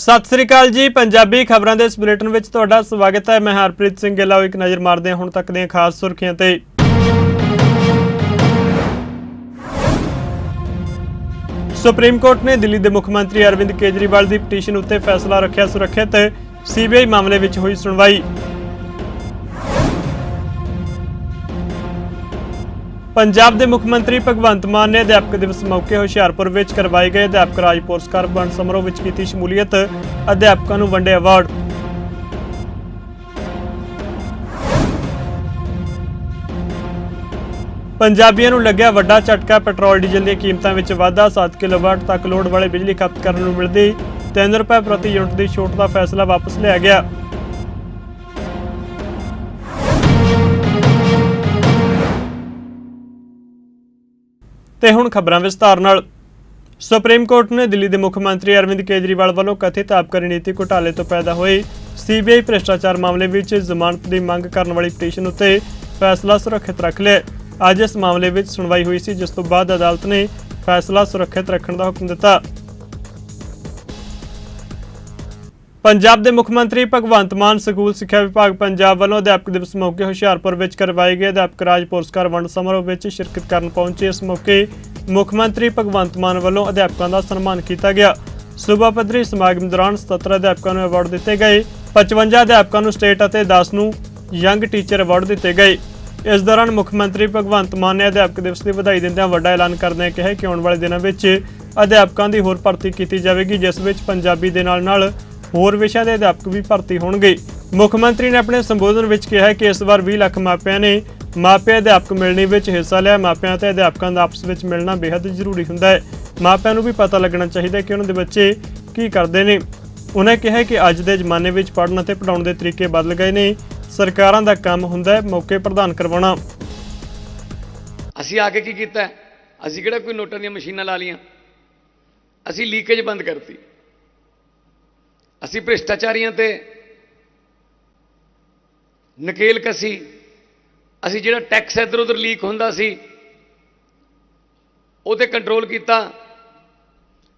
ਸਤਿ ਸ੍ਰੀ ਅਕਾਲ ਜੀ, ਪੰਜਾਬੀ ਖਬਰਾਂ ਦੇ ਇਸ ਬੁਲੇਟਿਨ ਵਿੱਚ ਤੁਹਾਡਾ ਸਵਾਗਤ ਹੈ। ਮੈਂ ਹਰਪ੍ਰੀਤ ਸਿੰਘ ਗਿੱਲ ਇੱਕ ਨਜ਼ਰ ਮਾਰਦੇ ਹਾਂ ਹੁਣ ਤੱਕ ਦੀਆਂ ਖਾਸ ਸੁਰਖੀਆਂ ਤੇ। ਸੁਪਰੀਮ ਕੋਰਟ ਨੇ ਦਿੱਲੀ ਦੇ ਮੁੱਖ ਮੰਤਰੀ ਅਰਵਿੰਦ ਕੇਜਰੀਵਾਲ ਦੀ ਪਟੀਸ਼ਨ ਉੱਤੇ ਫੈਸਲਾ ਰੱਖਿਆ ਸੁਰੱਖਿਅਤ। ਸੀਬੀਆਈ ਮਾਮਲੇ ਵਿੱਚ ਹੋਈ ਸੁਣਵਾਈ। ਪੰਜਾਬ ਦੇ ਮੁੱਖ ਮੰਤਰੀ ਭਗਵੰਤ ਮਾਨ ਨੇ ਅਧਿਆਪਕ ਦਿਵਸ ਮੌਕੇ ਹੁਸ਼ਿਆਰਪੁਰ ਵਿੱਚ ਕਰਵਾਏ ਗਏ ਅਧਿਆਪਕ ਰਾਜ ਪੁਰਸਕਾਰ ਵੰਡ ਸਮਾਰੋਹ ਵਿੱਚ ਕੀਤੀ ਸ਼ਮੂਲੀਅਤ, ਅਧਿਆਪਕਾਂ ਨੂੰ ਵੰਡੇ ਅਵਾਰਡ। ਪੰਜਾਬੀਆਂ ਨੂੰ ਲੱਗਿਆ ਵੱਡਾ ਝਟਕਾ, ਪੈਟਰੋਲ, ਡੀਜ਼ਲ ਦੀਆਂ ਕੀਮਤਾਂ ਵਿੱਚ ਵਾਧਾ 7 ਕਿਲੋਵਾਟ ਤੱਕ ਲੋਡ ਵਾਲੇ ਬਿਜਲੀ ਖਪਤ ਕਰਨ ਨੂੰ ਮਿਲਦੀ। 3 ਰੁਪਏ ਪ੍ਰਤੀ ਯੂਨਿਟ ਦੀ ਛੋਟ ਦਾ ਫੈਸਲਾ ਵਾਪਸ ਲਿਆ ਗਿਆ। ਤੇ ਹੁਣ ਖਬਰਾਂ ਵਿਸਤਾਰ ਨਾਲ। ਸੁਪਰੀਮ ਕੋਰਟ ਨੇ ਦਿੱਲੀ ਦੇ ਮੁੱਖ ਮੰਤਰੀ ਅਰਵਿੰਦ ਕੇਜਰੀਵਾਲ ਵੱਲੋਂ ਕਥਿਤ ਆਬਕਾਰੀ ਨੀਤੀ ਘੁਟਾਲੇ ਤੋਂ ਪੈਦਾ ਹੋਏ ਸੀਬੀਆਈ ਭ੍ਰਿਸ਼ਟਾਚਾਰ ਮਾਮਲੇ ਵਿੱਚ ਜ਼ਮਾਨਤ ਦੀ ਮੰਗ ਕਰਨ ਵਾਲੀ ਪਟੀਸ਼ਨ ਉੱਤੇ ਫੈਸਲਾ ਸੁਰੱਖਿਅਤ ਰੱਖ ਲਿਆ। ਅੱਜ ਇਸ ਮਾਮਲੇ ਵਿੱਚ ਸੁਣਵਾਈ ਹੋਈ ਸੀ, ਜਿਸ ਤੋਂ ਬਾਅਦ ਅਦਾਲਤ ਨੇ ਫੈਸਲਾ ਸੁਰੱਖਿਅਤ ਰੱਖਣ ਦਾ ਹੁਕਮ ਦਿੱਤਾ। ਪੰਜਾਬ ਦੇ ਮੁੱਖ ਮੰਤਰੀ ਭਗਵੰਤ ਮਾਨ ਸਕੂਲ ਸਿੱਖਿਆ ਵਿਭਾਗ ਪੰਜਾਬ ਵੱਲੋਂ ਅਧਿਆਪਕ ਦਿਵਸ ਮੌਕੇ ਹੁਸ਼ਿਆਰਪੁਰ ਵਿੱਚ ਕਰਵਾਏ ਗਏ ਅਧਿਆਪਕ ਰਾਜ ਪੁਰਸਕਾਰ ਵੰਡ ਸਮਾਰੋਹ ਵਿੱਚ ਸ਼ਿਰਕਤ ਕਰਨ ਪਹੁੰਚੇ। ਇਸ ਮੌਕੇ ਮੁੱਖ ਮੰਤਰੀ ਭਗਵੰਤ ਮਾਨ ਵੱਲੋਂ ਅਧਿਆਪਕਾਂ ਦਾ ਸਨਮਾਨ ਕੀਤਾ ਗਿਆ। ਸੂਬਾ ਪੱਧਰੀ ਸਮਾਗਮ ਦੌਰਾਨ 77 ਅਧਿਆਪਕਾਂ ਨੂੰ ਅਵਾਰਡ ਦਿੱਤੇ ਗਏ। 55 ਅਧਿਆਪਕਾਂ ਨੂੰ ਸਟੇਟ ਅਤੇ 10 ਨੂੰ ਯੰਗ ਟੀਚਰ ਅਵਾਰਡ ਦਿੱਤੇ ਗਏ। ਇਸ ਦੌਰਾਨ ਮੁੱਖ ਮੰਤਰੀ ਭਗਵੰਤ ਮਾਨ ਨੇ ਅਧਿਆਪਕ ਦਿਵਸ ਦੀ ਵਧਾਈ ਦਿੰਦਿਆਂ ਵੱਡਾ ਐਲਾਨ ਕਰਦਿਆਂ ਕਿਹਾ ਕਿ ਆਉਣ ਵਾਲੇ ਦਿਨਾਂ ਵਿੱਚ ਅਧਿਆਪਕਾਂ ਦੀ ਹੋਰ ਭਰਤੀ ਕੀਤੀ ਜਾਵੇਗੀ, ਜਿਸ ਵਿੱਚ ਪੰਜਾਬੀ ਦੇ ਨਾਲ-ਨਾਲ ਹੋਰ ਵਿਸ਼ਿਆਂ ਦੇ ਅਧਿਆਪਕ ਵੀ ਭਰਤੀ ਹੋਣਗੇ। ਮੁੱਖ ਮੰਤਰੀ ਨੇ ਆਪਣੇ ਸੰਬੋਧਨ ਵਿੱਚ ਕਿਹਾ ਕਿ ਇਸ ਵਾਰ 20 ਲੱਖ ਮਾਪਿਆਂ ਨੇ ਮਾਪੇ ਅਧਿਆਪਕ ਮਿਲਣੀ ਵਿੱਚ ਹਿੱਸਾ ਲਿਆ। ਮਾਪਿਆਂ ਤੇ ਅਧਿਆਪਕਾਂ ਦਾ ਆਪਸ ਵਿੱਚ ਮਿਲਣਾ ਬੇहद ਜ਼ਰੂਰੀ ਹੁੰਦਾ ਹੈ। ਮਾਪਿਆਂ ਨੂੰ ਵੀ ਪਤਾ ਲੱਗਣਾ ਚਾਹੀਦਾ ਕਿ ਉਹਨਾਂ ਦੇ ਬੱਚੇ ਕੀ ਕਰਦੇ ਨੇ। ਉਹਨਾਂ ਕਿਹਾ ਕਿ ਅੱਜ ਦੇ ਜ਼ਮਾਨੇ ਵਿੱਚ ਪੜ੍ਹਨ ਅਤੇ ਪੜ੍ਹਾਉਣ ਦੇ ਤਰੀਕੇ ਬਦਲ ਗਏ ਨੇ। ਸਰਕਾਰਾਂ ਦਾ ਕੰਮ ਹੁੰਦਾ ਹੈ ਮੌਕੇ ਪ੍ਰਦਾਨ ਕਰਵਾਉਣਾ। ਅਸੀਂ ਆ ਕੇ ਕੀ ਕੀਤਾ ਅਸੀਂ ਕਿਹੜਾ ਕੋਈ ਨੋਟਾਂ ਦੀਆਂ ਮਸ਼ੀਨਾਂ ਲਾ ਲੀਆਂ ਅਸੀਂ ਲੀਕੇਜ ਬੰਦ ਕਰਤੀ। ਅਸੀਂ ਭ੍ਰਿਸ਼ਟਾਚਾਰੀਆਂ ਤੇ ਨਕੇਲ ਕਸੀ। ਅਸੀਂ ਜਿਹੜਾ ਟੈਕਸ ਇੱਧਰ ਉੱਧਰ ਲੀਕ ਹੁੰਦਾ ਸੀ ਉਹ ਤੇ ਕੰਟਰੋਲ ਕੀਤਾ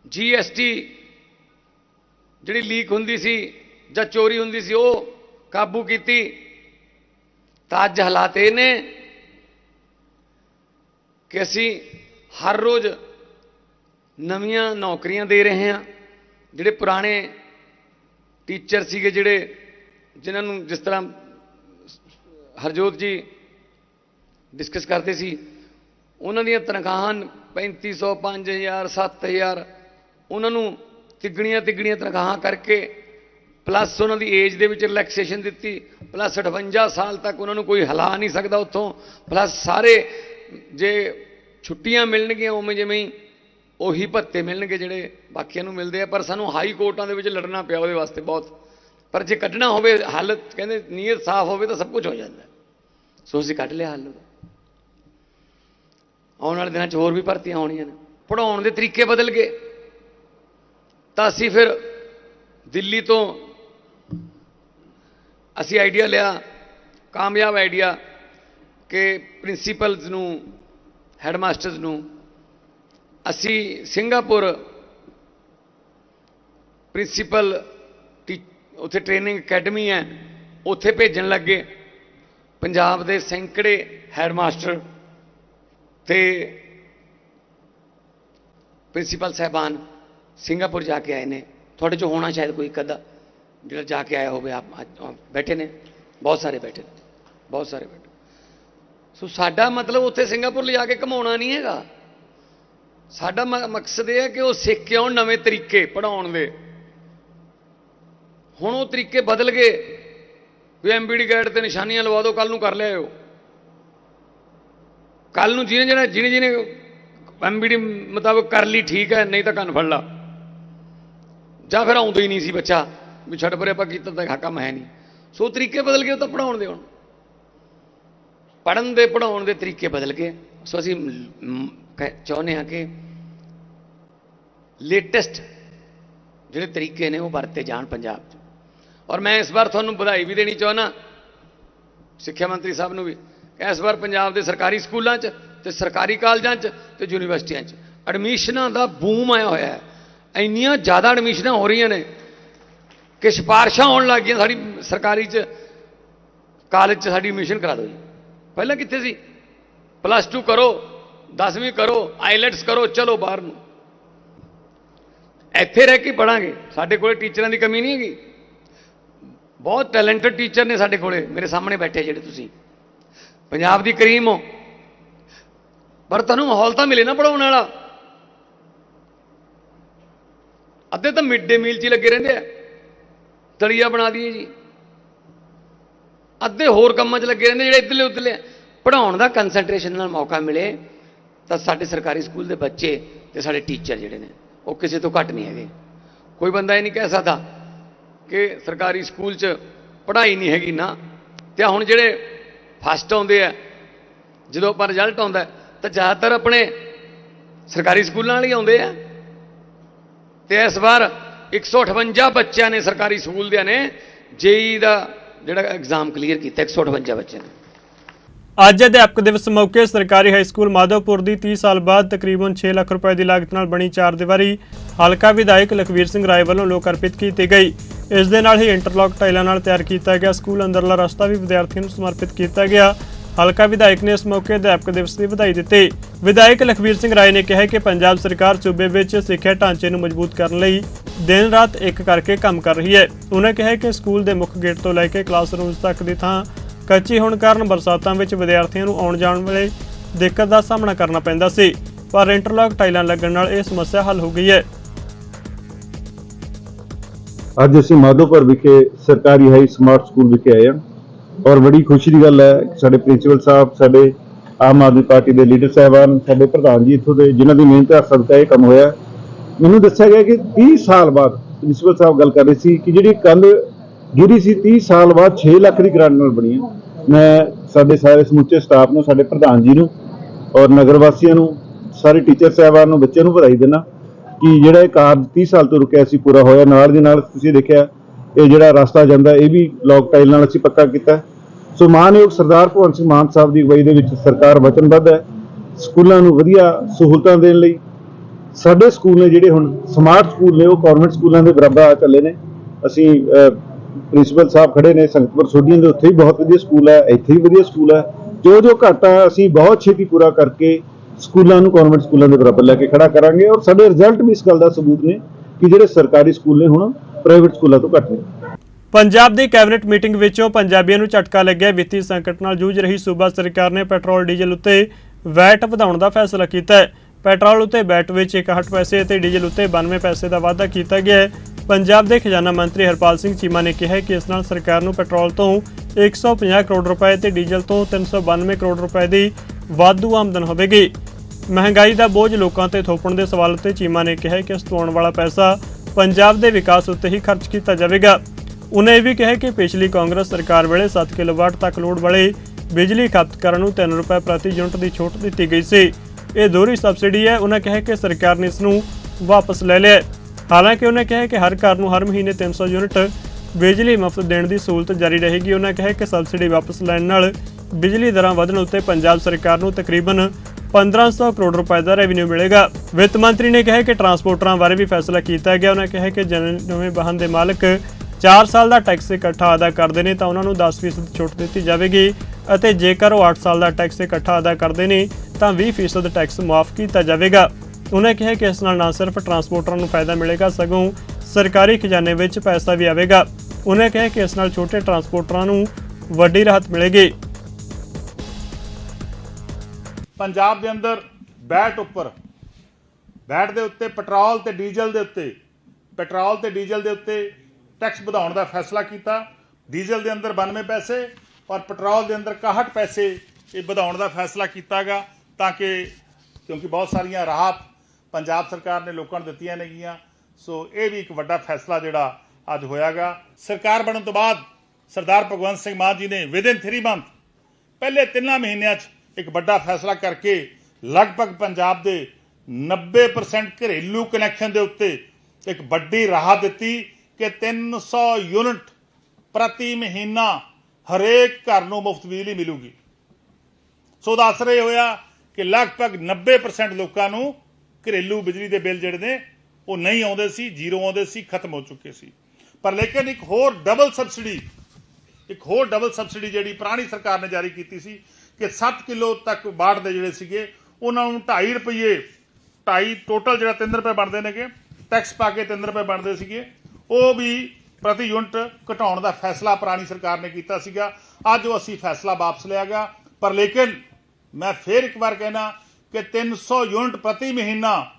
ਜੀਐਸਟੀ ਜਿਹੜੀ ਲੀਕ ਹੁੰਦੀ ਸੀ ਜਾਂ ਚੋਰੀ ਹੁੰਦੀ ਸੀ, ਉਹ ਕਾਬੂ ਕੀਤੀ। ਤਾਂ ਅੱਜ ਹਾਲਾਤ ਇਹ ਨੇ ਕਿ ਅਸੀਂ ਹਰ ਰੋਜ਼ ਨਵੀਆਂ ਨੌਕਰੀਆਂ ਦੇ ਰਹੇ ਹਾਂ, ਜਿਹੜੇ ਪੁਰਾਣੇ ਟੀਚਰ ਸੀਗੇ ਜਿਹੜੇ, ਜਿਨ੍ਹਾਂ ਨੂੰ ਜਿਸ ਤਰ੍ਹਾਂ ਹਰਜੋਤ ਜੀ ਡਿਸਕਸ ਕਰਦੇ ਸੀ, ਉਹਨਾਂ ਦੀਆਂ ਤਨਖਾਹਾਂ 3500 5000 7000 ਉਹਨਾਂ ਨੂੰ ਤਿੱਗਣੀਆਂ ਤਿੱਗਣੀਆਂ ਤਨਖਾਹਾਂ ਕਰਕੇ ਪਲੱਸ ਉਹਨਾਂ ਦੀ ਏਜ ਦੇ ਵਿੱਚ ਰਿਲੈਕਸੇਸ਼ਨ ਦਿੱਤੀ ਪਲੱਸ 58 ਸਾਲ ਤੱਕ ਉਹਨਾਂ ਨੂੰ ਕੋਈ ਹਿਲਾ ਨਹੀਂ ਸਕਦਾ ਉੱਥੋਂ ਪਲੱਸ ਸਾਰੇ ਜੇ ਛੁੱਟੀਆਂ ਮਿਲਣਗੀਆਂ ਉਵੇਂ ਜਿਵੇਂ ਹੀ ਉਹੀ ਭੱਤੇ ਮਿਲਣਗੇ ਜਿਹੜੇ ਬਾਕੀਆਂ ਨੂੰ ਮਿਲਦੇ ਆ, ਪਰ ਸਾਨੂੰ ਹਾਈ ਕੋਰਟਾਂ ਦੇ ਵਿੱਚ ਲੜਨਾ ਪਿਆ ਉਹਦੇ ਵਾਸਤੇ ਬਹੁਤ। ਪਰ ਜੇ ਕੱਢਣਾ ਹੋਵੇ, ਹੱਲ ਕਹਿੰਦੇ ਨੀਅਤ ਸਾਫ਼ ਹੋਵੇ ਤਾਂ ਸਭ ਕੁਝ ਹੋ ਜਾਂਦਾ। ਸੋ ਅਸੀਂ ਕੱਢ ਲਿਆ ਹੱਲ ਆਉਣ ਵਾਲੇ ਦਿਨਾਂ 'ਚ ਹੋਰ ਵੀ ਭਰਤੀਆਂ ਹੋਣੀਆਂ ਨੇ। ਪੜਾਉਣ ਦੇ ਤਰੀਕੇ ਬਦਲ ਗਏ। ਤਾਂ ਅਸੀਂ ਫਿਰ ਦਿੱਲੀ ਤੋਂ ਅਸੀਂ ਆਈਡੀਆ ਲਿਆ, ਕਾਮਯਾਬ ਆਈਡੀਆ ਕਿ ਪ੍ਰਿੰਸੀਪਲਸ ਨੂੰ ਹੈਡਮਾਸਟਰਸ ਨੂੰ ਅਸੀਂ ਸਿੰਗਾਪੁਰ ਪ੍ਰਿੰਸੀਪਲ ਉੱਥੇ ਟ੍ਰੇਨਿੰਗ ਅਕੈਡਮੀ ਹੈ, ਉੱਥੇ ਭੇਜਣ ਲੱਗੇ। ਪੰਜਾਬ ਦੇ ਸੈਂਕੜੇ ਹੈਡਮਾਸਟਰ ਤੇ ਪ੍ਰਿੰਸੀਪਲ ਸਾਹਿਬਾਨ ਸਿੰਗਾਪੁਰ ਜਾ ਕੇ ਆਏ ਨੇ। ਤੁਹਾਡੇ ਚੋਂ ਹੋਣਾ ਸ਼ਾਇਦ ਕੋਈ ਇੱਕ ਅੱਧਾ ਜਿਹੜਾ ਜਾ ਕੇ ਆਇਆ ਹੋਵੇ ਆਪ ਆਪ ਬੈਠੇ ਨੇ। ਬਹੁਤ ਸਾਰੇ ਬੈਠੇ ਨੇ, ਬਹੁਤ ਸਾਰੇ ਬੈਠੇ ਸੋ ਸਾਡਾ ਮਤਲਬ ਉੱਥੇ ਸਿੰਗਾਪੁਰ ਲਿਜਾ ਕੇ ਕਮਾਉਣਾ ਨਹੀਂ ਹੈਗਾ। ਸਾਡਾ ਮ- ਮਕਸਦ ਇਹ ਹੈ ਕਿ ਉਹ ਸਿੱਖ ਕੇ ਆਉਣ ਨਵੇਂ ਤਰੀਕੇ ਪੜਾਉਣ ਦੇ। ਹੁਣ ਉਹ ਤਰੀਕੇ ਬਦਲ ਗਏ। ਵੀ ਐਮਬੀਡੀ ਗਾਈਡ ਤੇ ਨਿਸ਼ਾਨੀਆਂ ਲਵਾ ਦਿਓ ਕੱਲ ਨੂੰ ਕਰ ਲਿਆਇਓ। ਕੱਲ ਨੂੰ ਜਿਹਨੇ ਜਿਹੜਾ ਜਿਹਨੇ ਜਿਹਨੇ ਐਮਬੀਡੀ ਮੁਤਾਬਕ ਕਰ ਲਈ, ਠੀਕ ਹੈ, ਨਹੀਂ ਤਾਂ ਕੰਨ ਫੜ ਲਾ। ਜਾਂ ਫਿਰ ਆਉਂਦਾ ਹੀ ਨਹੀਂ ਸੀ ਬੱਚਾ, ਵੀ ਛੱਡ ਪਰੇ ਆਪਾਂ ਕੀਤਾ ਤਾਂ ਕੰਮ ਹੈ ਨਹੀਂ। ਸੋ ਤਰੀਕੇ ਬਦਲ ਗਏ, ਉਹ ਤਾਂ ਪੜਾਉਣ ਦੇ ਹੁਣ। ਪੜਨ ਦੇ ਪੜਾਉਣ ਦੇ ਤਰੀਕੇ ਬਦਲ ਗਏ। ਸੋ ਅਸੀਂ ਕਹਿ- ਚਾਹੁੰਦੇ ਹਾਂ ਕਿ ਲੇਟੈਸਟ ਜਿਹੜੇ ਤਰੀਕੇ ਨੇ ਉਹ ਵਰਤੇ ਜਾਣ ਪੰਜਾਬ 'ਚ। ਔਰ ਮੈਂ ਇਸ ਵਾਰ ਤੁਹਾਨੂੰ ਵਧਾਈ ਵੀ ਦੇਣੀ ਚਾਹੁੰਦਾ। ਸਿੱਖਿਆ ਮੰਤਰੀ ਸਾਹਿਬ ਨੂੰ ਵੀ। ਇਸ ਵਾਰ ਪੰਜਾਬ ਦੇ ਸਰਕਾਰੀ ਸਕੂਲਾਂ 'ਚ ਤੇ ਸਰਕਾਰੀ ਕਾਲਜਾਂ 'ਚ ਤੇ ਯੂਨੀਵਰਸਿਟੀਆਂ 'ਚ ਐਡਮਿਸ਼ਨਾਂ ਦਾ ਬੂਮ ਆਇਆ ਹੋਇਆ ਹੈ। ਇੰਨੀਆਂ ਜ਼ਿਆਦਾ ਐਡਮਿਸ਼ਨਾਂ ਹੋ ਰਹੀਆਂ ਨੇ ਕਿ ਸਿਫਾਰਸ਼ਾਂ ਆਉਣ ਲੱਗ ਗਈਆਂ। ਸਾਡੀ ਸਰਕਾਰੀ ਚ, ਕਾਲਜ ਚ ਸਾਡੀ ਐਡਮਿਸ਼ਨ ਕਰਾ ਦਿਓ ਜੀ। ਪਹਿਲਾਂ ਕਿੱਥੇ ਸੀ? ਪਲੱਸ 2 ਕਰੋ 10ਵੀਂ ਕਰੋ ਆਈਲੈਟਸ ਕਰੋ, ਚਲੋ ਬਾਹਰ ਨੂੰ। ਇੱਥੇ ਰਹਿ ਕੇ ਪੜਾਂਗੇ ਸਾਡੇ ਕੋਲੇ ਟੀਚਰਾਂ ਦੀ ਕਮੀ ਨਹੀਂ ਹੈਗੀ। ਬਹੁਤ ਟੈਲੈਂਟਡ ਟੀਚਰ ਨੇ ਸਾਡੇ ਕੋਲੇ, ਮੇਰੇ ਸਾਹਮਣੇ ਬੈਠੇ ਜਿਹੜੇ ਤੁਸੀਂ। ਪੰਜਾਬ ਦੀ ਕਰੀਮ ਹੋ। ਪਰ ਤੁਹਾਨੂੰ ਮਾਹੌਲ ਤਾਂ ਮਿਲੇ ਨਾ ਪੜਾਉਣ ਵਾਲਾ। ਅੱਧੇ ਤਾਂ ਮਿਡ ਡੇ ਮੀਲ 'ਚ ਹੀ ਲੱਗੇ ਰਹਿੰਦੇ ਆ। ਤਲੀਆ ਬਣਾ ਦਈਏ ਜੀ। ਅੱਧੇ ਹੋਰ ਕੰਮਾਂ 'ਚ ਲੱਗੇ ਰਹਿੰਦੇ ਜਿਹੜੇ ਇੱਧਰਲੇ ਉੱਧਰਲੇ ਪੜਾਉਣ ਦਾ ਕਨਸੈਂਟਰੇਸ਼ਨ ਨਾਲ ਮੌਕਾ ਮਿਲੇ, ਤਾਂ ਸਾਡੇ ਸਰਕਾਰੀ ਸਕੂਲ ਦੇ ਬੱਚੇ ਤੇ ਸਾਡੇ ਟੀਚਰ ਜਿਹੜੇ ਨੇ, ਉਹ ਕਿਸੇ ਤੋਂ ਘੱਟ ਨਹੀਂ ਹੈਗੇ। ਕੋਈ ਬੰਦਾ ਇਹ ਨਹੀਂ ਕਹਿ ਸਕਦਾ ਕਿ ਸਰਕਾਰੀ ਸਕੂਲ 'ਚ ਪੜ੍ਹਾਈ ਨਹੀਂ ਹੈਗੀ ਨਾ। ਤੇ ਹੁਣ ਜਿਹੜੇ ਫਸਟ ਆਉਂਦੇ ਆ, ਜਦੋਂ ਆਪਾਂ ਰਿਜ਼ਲਟ ਆਉਂਦਾ, ਤਾਂ ਜ਼ਿਆਦਾਤਰ ਆਪਣੇ ਸਰਕਾਰੀ ਸਕੂਲਾਂ ਵਾਲੇ ਆਉਂਦੇ ਆ। ਤੇ ਇਸ ਵਾਰ 158 ਬੱਚਿਆਂ ਨੇ ਸਰਕਾਰੀ ਸਕੂਲ ਦਿਆਂ ਨੇ, ਜੇਈ ਦਾ ਜਿਹੜਾ ਐਗਜ਼ਾਮ ਕਲੀਅਰ ਕੀਤਾ 158 ਬੱਚਿਆਂ ਨੇ। ਅੱਜ ਅਧਿਆਪਕ ਦਿਵਸ ਮੌਕੇ ਸਰਕਾਰੀ ਹਾਈ ਸਕੂਲ ਮਾਧੋਪੁਰ ਦੀ 30 ਸਾਲ ਬਾਅਦ ਤਕਰੀਬਨ 6 ਲੱਖ ਰੁਪਏ ਦੀ ਲਾਗਤ ਨਾਲ ਬਣੀ ਚਾਰ ਦੀਵਾਰੀ ਹਲਕਾ ਵਿਧਾਇਕ ਲਖਵੀਰ ਸਿੰਘ ਰਾਏ ਵੱਲੋਂ ਲੋਕ ਅਰਪਿਤ ਕੀਤੀ ਗਈ। ਇਸ ਦੇ ਨਾਲ ਹੀ ਇੰਟਰਲੌਕ ਟਾਈਲਾਂ ਨਾਲ ਤਿਆਰ ਕੀਤਾ ਗਿਆ। ਸਕੂਲ ਅੰਦਰਲਾ ਰਸਤਾ ਵੀ ਵਿਦਿਆਰਥੀਆਂ ਨੂੰ ਸਮਰਪਿਤ ਕੀਤਾ ਗਿਆ। ਹਲਕਾ ਵਿਧਾਇਕ ਨੇ ਇਸ ਮੌਕੇ ਅਧਿਆਪਕ ਦਿਵਸ ਦੀ ਵਧਾਈ ਦਿੱਤੀ। ਵਿਧਾਇਕ ਲਖਵੀਰ ਸਿੰਘ ਰਾਏ ਨੇ ਕਿਹਾ ਕਿ ਪੰਜਾਬ ਸਰਕਾਰ ਸੂਬੇ ਵਿੱਚ ਸਿੱਖਿਆ ਢਾਂਚੇ ਨੂੰ ਮਜ਼ਬੂਤ ਕਰਨ ਲਈ ਦਿਨ ਰਾਤ ਇੱਕ ਕਰਕੇ ਕੰਮ ਕਰ ਰਹੀ ਹੈ। ਉਹਨਾਂ ਕਿਹਾ ਕਿ ਸਕੂਲ ਦੇ ਮੁੱਖ ਗੇਟ ਤੋਂ ਲੈ ਕੇ ਕਲਾਸਰੂਮਸ ਤੱਕ ਦੀ ਥਾਂ ਕੱਚੀ ਹੋਣ ਕਾਰਨ ਬਰਸਾਤਾਂ ਵਿੱਚ ਵਿਦਿਆਰਥੀਆਂ ਨੂੰ ਆਉਣ ਜਾਣ ਵੇਲੇ ਦਿੱਕਤ ਦਾ ਸਾਹਮਣਾ ਕਰਨਾ ਪੈਂਦਾ ਸੀ, ਪਰ ਇੰਟਰਲੌਕ ਟਾਈਲਾਂ ਲੱਗਣ ਨਾਲ ਇਹ ਸਮੱਸਿਆ ਹੱਲ ਹੋ ਗਈ ਹੈ। ਅੱਜ ਅਸੀਂ ਮਾਧੋਪੁਰ ਵਿਖੇ ਸਰਕਾਰੀ ਹਾਈ ਸਮਾਰਟ ਸਕੂਲ ਵਿਖੇ ਆਏ ਹਾਂ ਔਰ ਬੜੀ ਖੁਸ਼ੀ ਦੀ ਗੱਲ ਹੈ, ਸਾਡੇ ਪ੍ਰਿੰਸੀਪਲ ਸਾਹਿਬ, ਸਾਡੇ ਆਮ ਆਦਮੀ ਪਾਰਟੀ ਦੇ ਲੀਡਰ ਸਾਹਿਬਾਨ, ਸਾਡੇ ਪ੍ਰਧਾਨ ਜੀ ਇੱਥੋਂ ਦੇ ਜਿਨ੍ਹਾਂ ਦੀ ਮਿਹਨਤ ਦਾ ਸਦਕਾ ਇਹ ਕੰਮ ਹੋਇਆ। ਮੈਨੂੰ ਦੱਸਿਆ ਗਿਆ ਕਿ 30 ਸਾਲ ਬਾਅਦ ਪ੍ਰਿੰਸੀਪਲ ਸਾਹਿਬ ਗੱਲ ਕਰ ਰਹੇ ਸੀ ਕਿ ਜਿਹੜੀ ਕੰਧ ਜਿਹੜੀ ਸੀ 30 ਸਾਲ ਬਾਅਦ 6 ਲੱਖ ਦੀ ਗ੍ਰਾਂਟ ਨਾਲ ਬਣੀ ਹੈ। ਮੈਂ ਸਾਡੇ ਸਾਰੇ ਸਮੁੱਚੇ ਸਟਾਫ ਨੂੰ, ਸਾਡੇ ਪ੍ਰਧਾਨ ਜੀ ਨੂੰ ਔਰ ਨਗਰ ਵਾਸੀਆਂ ਨੂੰ, ਸਾਰੇ ਟੀਚਰ ਸਾਹਿਬਾਨ ਨੂੰ, ਬੱਚਿਆਂ ਨੂੰ ਵਧਾਈ ਦਿੰਦਾ ਕਿ ਜਿਹੜਾ ਇਹ ਕਾਰਜ 30 ਸਾਲ ਤੋਂ ਰੁਕਿਆ ਸੀ, ਪੂਰਾ ਹੋਇਆ। ਨਾਲ ਦੀ ਨਾਲ ਤੁਸੀਂ ਦੇਖਿਆ, ਇਹ ਜਿਹੜਾ ਰਸਤਾ ਜਾਂਦਾ, ਇਹ ਵੀ ਲੋਕ ਟਾਈਲ ਨਾਲ ਅਸੀਂ ਪੱਕਾ ਕੀਤਾ। ਸੋ ਮਾਨਯੋਗ ਸਰਦਾਰ ਭਗਵੰਤ ਸਿੰਘ ਮਾਨ ਸਾਹਿਬ ਦੀ ਅਗਵਾਈ ਦੇ ਵਿੱਚ ਸਰਕਾਰ ਵਚਨਬੱਧ ਹੈ। ਸਕੂਲਾਂ ਨੂੰ ਵਧੀਆ ਸਹੂਲਤਾਂ ਦੇਣ ਲਈ ਸਾਡੇ ਸਕੂਲ ਨੇ ਜਿਹੜੇ ਹੁਣ ਸਮਾਰਟ ਸਕੂਲ ਨੇ, ਉਹ ਗਵਰਨਮੈਂਟ ਸਕੂਲਾਂ ਦੇ ਬਰਾਬਰ ਚੱਲੇ ਨੇ। ਅਸੀਂ ਪ੍ਰਿੰਸੀਪਲ ਸਾਹਿਬ ਖੜੇ ਨੇ, ਸੰਗਤਪੁਰ ਸੋਢੀਆਂ ਦੇ ਉੱਥੇ ਵੀ ਬਹੁਤ ਵਧੀਆ ਸਕੂਲ ਹੈ, ਇੱਥੇ ਵੀ ਵਧੀਆ ਸਕੂਲ ਹੈ। ਜੋ ਜੋ ਘਾਟਾ ਅਸੀਂ ਬਹੁਤ ਛੇਤੀ ਪੂਰਾ ਕਰਕੇ ਸਕੂਲਾਂ ਨੂੰ ਗਵਰਨਮੈਂਟ ਸਕੂਲਾਂ ਦੇ ਬਰਾਬਰ ਲੈ ਕੇ ਖੜਾ ਕਰਾਂਗੇ ਔਰ ਸਾਡੇ ਰਿਜ਼ਲਟ ਵੀ ਇਸ ਗੱਲ ਦਾ ਸਬੂਤ ਨੇ ਕਿ ਜਿਹੜੇ ਸਰਕਾਰੀ ਸਕੂਲ ਨੇ ਹੁਣ ਪ੍ਰਾਈਵੇਟ ਸਕੂਲਾਂ ਤੋਂ ਘੱਟ ਨੇ। ਪੰਜਾਬ ਦੀ ਕੈਬਨਿਟ ਮੀਟਿੰਗ ਵਿੱਚੋਂ ਪੰਜਾਬੀਆਂ ਨੂੰ ਝਟਕਾ ਲੱਗਿਆ। ਵਿੱਤੀ ਸੰਕਟ ਨਾਲ ਜੂਝ ਰਹੀ ਸੂਬਾ ਸਰਕਾਰ ਨੇ ਪੈਟਰੋਲ, ਡੀਜ਼ਲ ਉੱਤੇ ਵੈਟ ਵਧਾਉਣ ਦਾ ਫੈਸਲਾ ਕੀਤਾ ਹੈ। ਪੈਟਰੋਲ ਉੱਤੇ ਵੈਟ ਵਿੱਚ 61 ਪੈਸੇ ਅਤੇ ਡੀਜ਼ਲ ਉੱਤੇ 92 ਪੈਸੇ ਦਾ ਵਾਧਾ ਕੀਤਾ ਗਿਆ ਹੈ। ਪੰਜਾਬ ਦੇ ਖਜ਼ਾਨਾ ਮੰਤਰੀ ਹਰਪਾਲ ਸਿੰਘ ਚੀਮਾ ਨੇ ਕਿਹਾ ਕਿ ਇਸ ਨਾਲ ਸਰਕਾਰ ਨੂੰ ਪੈਟਰੋਲ ਤੋਂ 150 ਕਰੋੜ ਰੁਪਏ ਤੇ ਡੀਜ਼ਲ ਤੋਂ 392 ਕਰੋੜ ਰੁਪਏ ਦੀ ਵਾਧੂ ਆਮਦਨ ਹੋਵੇਗੀ। ਮਹਿੰਗਾਈ ਦਾ ਬੋਝ ਲੋਕਾਂ ਤੇ ਥੋਪਣ ਦੇ ਸਵਾਲ ਉੱਤੇ ਚੀਮਾ ਨੇ ਕਿਹਾ ਕਿ ਇਸ ਤੋਂ ਆਉਣ ਵਾਲਾ ਪੈਸਾ ਪੰਜਾਬ ਦੇ ਵਿਕਾਸ ਉੱਤੇ ਹੀ ਖਰਚ ਕੀਤਾ ਜਾਵੇਗਾ। ਉਨ੍ਹਾਂ ਇਹ ਵੀ ਕਿਹਾ ਕਿ ਪਿਛਲੀ ਕਾਂਗਰਸ ਸਰਕਾਰ ਵੇਲੇ 7 ਕਿਲੋਵਾਟ ਤੱਕ ਲੋਡ ਵਾਲੇ ਬਿਜਲੀ ਖਪਤਕਾਰਾਂ ਨੂੰ 3 ਰੁਪਏ ਪ੍ਰਤੀ ਯੂਨਿਟ ਦੀ ਛੋਟ ਦਿੱਤੀ ਗਈ ਸੀ। ਇਹ ਦੋਹਰੀ ਸਬਸਿਡੀ ਹੈ, ਉਹਨਾਂ ਕਿਹਾ ਕਿ ਸਰਕਾਰ ਨੇ ਇਸ ਨੂੰ ਵਾਪਸ ਲੈ ਲਿਆ ਹਾਲਾਂਕਿ ਉਹਨਾਂ ਕਿਹਾ ਕਿ ਹਰ ਘਰ ਨੂੰ ਹਰ ਮਹੀਨੇ 300 ਯੂਨਿਟ ਬਿਜਲੀ ਮੁਫਤ ਦੇਣ ਦੀ ਸਹੂਲਤ ਜਾਰੀ ਰਹੇਗੀ। ਉਹਨਾਂ ਕਿਹਾ ਕਿ ਸਬਸਿਡੀ ਵਾਪਸ ਲੈਣ ਨਾਲ ਬਿਜਲੀ ਦਰਾਂ ਵਧਣ ਉੱਤੇ ਪੰਜਾਬ ਸਰਕਾਰ ਨੂੰ ਤਕਰੀਬਨ 1500 ਕਰੋੜ ਰੁਪਏ ਦਾ ਰੈਵਨਿਊ ਮਿਲੇਗਾ। ਵਿੱਤ ਮੰਤਰੀ ਨੇ ਕਿਹਾ ਕਿ ਟਰਾਂਸਪੋਰਟਰਾਂ ਬਾਰੇ ਵੀ ਫੈਸਲਾ ਕੀਤਾ ਗਿਆ। ਉਹਨਾਂ ਕਿਹਾ ਕਿ ਜਨ ਨਵੇਂ ਵਾਹਨ ਦੇ ਮਾਲਕ 4 ਸਾਲ ਦਾ ਟੈਕਸ ਇਕੱਠਾ ਅਦਾ ਕਰਦੇ ਨੇ ਤਾਂ ਉਹਨਾਂ ਨੂੰ 10% ਛੋਟ ਦਿੱਤੀ ਜਾਵੇਗੀ। ਅਤੇ ਜੇਕਰ ਉਹ 8 ਸਾਲ ਦਾ ਟੈਕਸ ਇਕੱਠਾ ਅਦਾ ਕਰਦੇ ਨੇ, ਤਾਂ 20% ਟੈਕਸ ਮੁਆਫ ਕੀਤਾ ਜਾਵੇਗਾ। ਉਹਨਾਂ ਕਿਹਾ ਕਿ ਇਸ ਨਾਲ ਨਾ ਸਿਰਫ ਟਰਾਂਸਪੋਰਟਰਾਂ ਨੂੰ ਫਾਇਦਾ ਮਿਲੇਗਾ, ਸਗੋਂ ਸਰਕਾਰੀ ਖਜ਼ਾਨੇ ਵਿੱਚ ਪੈਸਾ ਵੀ ਆਵੇਗਾ। ਉਹਨਾਂ ਕਿਹਾ ਕਿ ਇਸ ਨਾਲ ਛੋਟੇ ਟਰਾਂਸਪੋਰਟਰਾਂ ਨੂੰ ਵੱਡੀ ਰਾਹਤ ਮਿਲੇਗੀ। ਪੰਜਾਬ ਦੇ ਅੰਦਰ ਬੈਟ ਉੱਪਰ, ਬੈਟ ਦੇ ਉੱਤੇ ਪੈਟਰੋਲ ਤੇ ਡੀਜ਼ਲ ਦੇ ਉੱਤੇ, ਪੈਟਰੋਲ ਤੇ ਡੀਜ਼ਲ ਦੇ ਉੱਤੇ ਟੈਕਸ ਵਧਾਉਣ ਦਾ ਫੈਸਲਾ ਕੀਤਾ, ਡੀਜ਼ਲ ਦੇ ਅੰਦਰ 92 ਪੈਸੇ ਔਰ ਪੈਟਰੋਲ ਦੇ ਅੰਦਰ 61 ਪੈਸੇ ਇਹ ਵਧਾਉਣ ਦਾ ਫੈਸਲਾ ਕੀਤਾਗਾ ਤਾਂ ਕਿ ਕਿਉਂਕਿ ਬਹੁਤ ਸਾਰੀਆਂ ਰਾਹਤ ਪੰਜਾਬ ਸਰਕਾਰ ਨੇ ਲੋਕਾਂ ਨੂੰ ਦਿੱਤੀਆਂ ਨੇਗੀਆਂ, ਸੋ ਇਹ ਵੀ ਇੱਕ ਵੱਡਾ ਫੈਸਲਾ ਜਿਹੜਾ ਅੱਜ ਹੋਇਆਗਾ। ਸਰਕਾਰ ਬਣਨ ਤੋਂ ਬਾਅਦ ਸਰਦਾਰ ਭਗਵੰਤ ਸਿੰਘ ਮਾਨ ਜੀ ਨੇ ਵਿਦਿਨ 3 ਮੰਥ ਪਹਿਲੇ ਤਿੰਨਾਂ ਮਹੀਨਿਆਂ 'ਚ ਇੱਕ ਵੱਡਾ ਫੈਸਲਾ ਕਰਕੇ ਲਗਭਗ ਪੰਜਾਬ ਦੇ 90% ਘਰੇਲੂ ਕਨੈਕਸ਼ਨ ਦੇ ਉੱਤੇ ਇੱਕ ਵੱਡੀ ਰਾਹਤ ਦਿੱਤੀ। ਕਿ 300 ਯੂਨਿਟ ਪ੍ਰਤੀ ਮਹੀਨਾ ਹਰੇਕ ਘਰ ਨੂੰ ਮੁਫਤ ਬਿਜਲੀ ਮਿਲੂਗੀ। ਸੋ ਦਾ ਅਸਰ ਇਹ ਹੋਇਆ ਕਿ ਲਗਭਗ 90% ਲੋਕਾਂ ਨੂੰ ਘਰੇਲੂ ਬਿਜਲੀ ਦੇ ਬਿੱਲ ਜਿਹੜੇ ਨੇ, ਉਹ ਨਹੀਂ ਆਉਂਦੇ ਸੀ, ਜ਼ੀਰੋ ਆਉਂਦੇ ਸੀ, ਖਤਮ ਹੋ ਚੁੱਕੇ ਸੀ। ਪਰ ਲੇਕਿਨ ਇੱਕ ਹੋਰ ਡਬਲ ਸਬਸਿਡੀ ਇੱਕ ਹੋਰ ਡਬਲ ਸਬਸਿਡੀ ਜਿਹੜੀ ਪੁਰਾਣੀ ਸਰਕਾਰ ਨੇ ਜਾਰੀ ਕੀਤੀ ਸੀ ਕਿ 7 ਕਿਲੋ ਤੱਕ ਬਾੜ ਦੇ ਜਿਹੜੇ ਸੀਗੇ, ਉਹਨਾਂ ਨੂੰ 2.5 ਰੁਪਏ 2.5 ਟੋਟਲ ਜਿਹੜਾ 3 ਰੁਪਏ ਬਣਦੇ ਨੇਗੇ ਟੈਕਸ ਪਾ ਕੇ 3 ਰੁਪਏ ਬਣਦੇ ਸੀਗੇ। ਉਹ ਵੀ ਪ੍ਰਤੀ ਯੂਨਿਟ ਘਟਾਉਣ ਦਾ ਫੈਸਲਾ ਪੁਰਾਣੀ ਸਰਕਾਰ ਨੇ ਕੀਤਾ ਸੀਗਾ। ਅੱਜ ਉਹ ਅਸੀਂ ਫੈਸਲਾ ਵਾਪਸ ਲਿਆ ਗਿਆ। ਪਰ ਲੇਕਿਨ ਮੈਂ ਫੇਰ ਇੱਕ ਵਾਰ ਕਹਿਣਾ ਕਿ 300 ਯੂਨਿਟ ਪ੍ਰਤੀ ਮਹੀਨਾ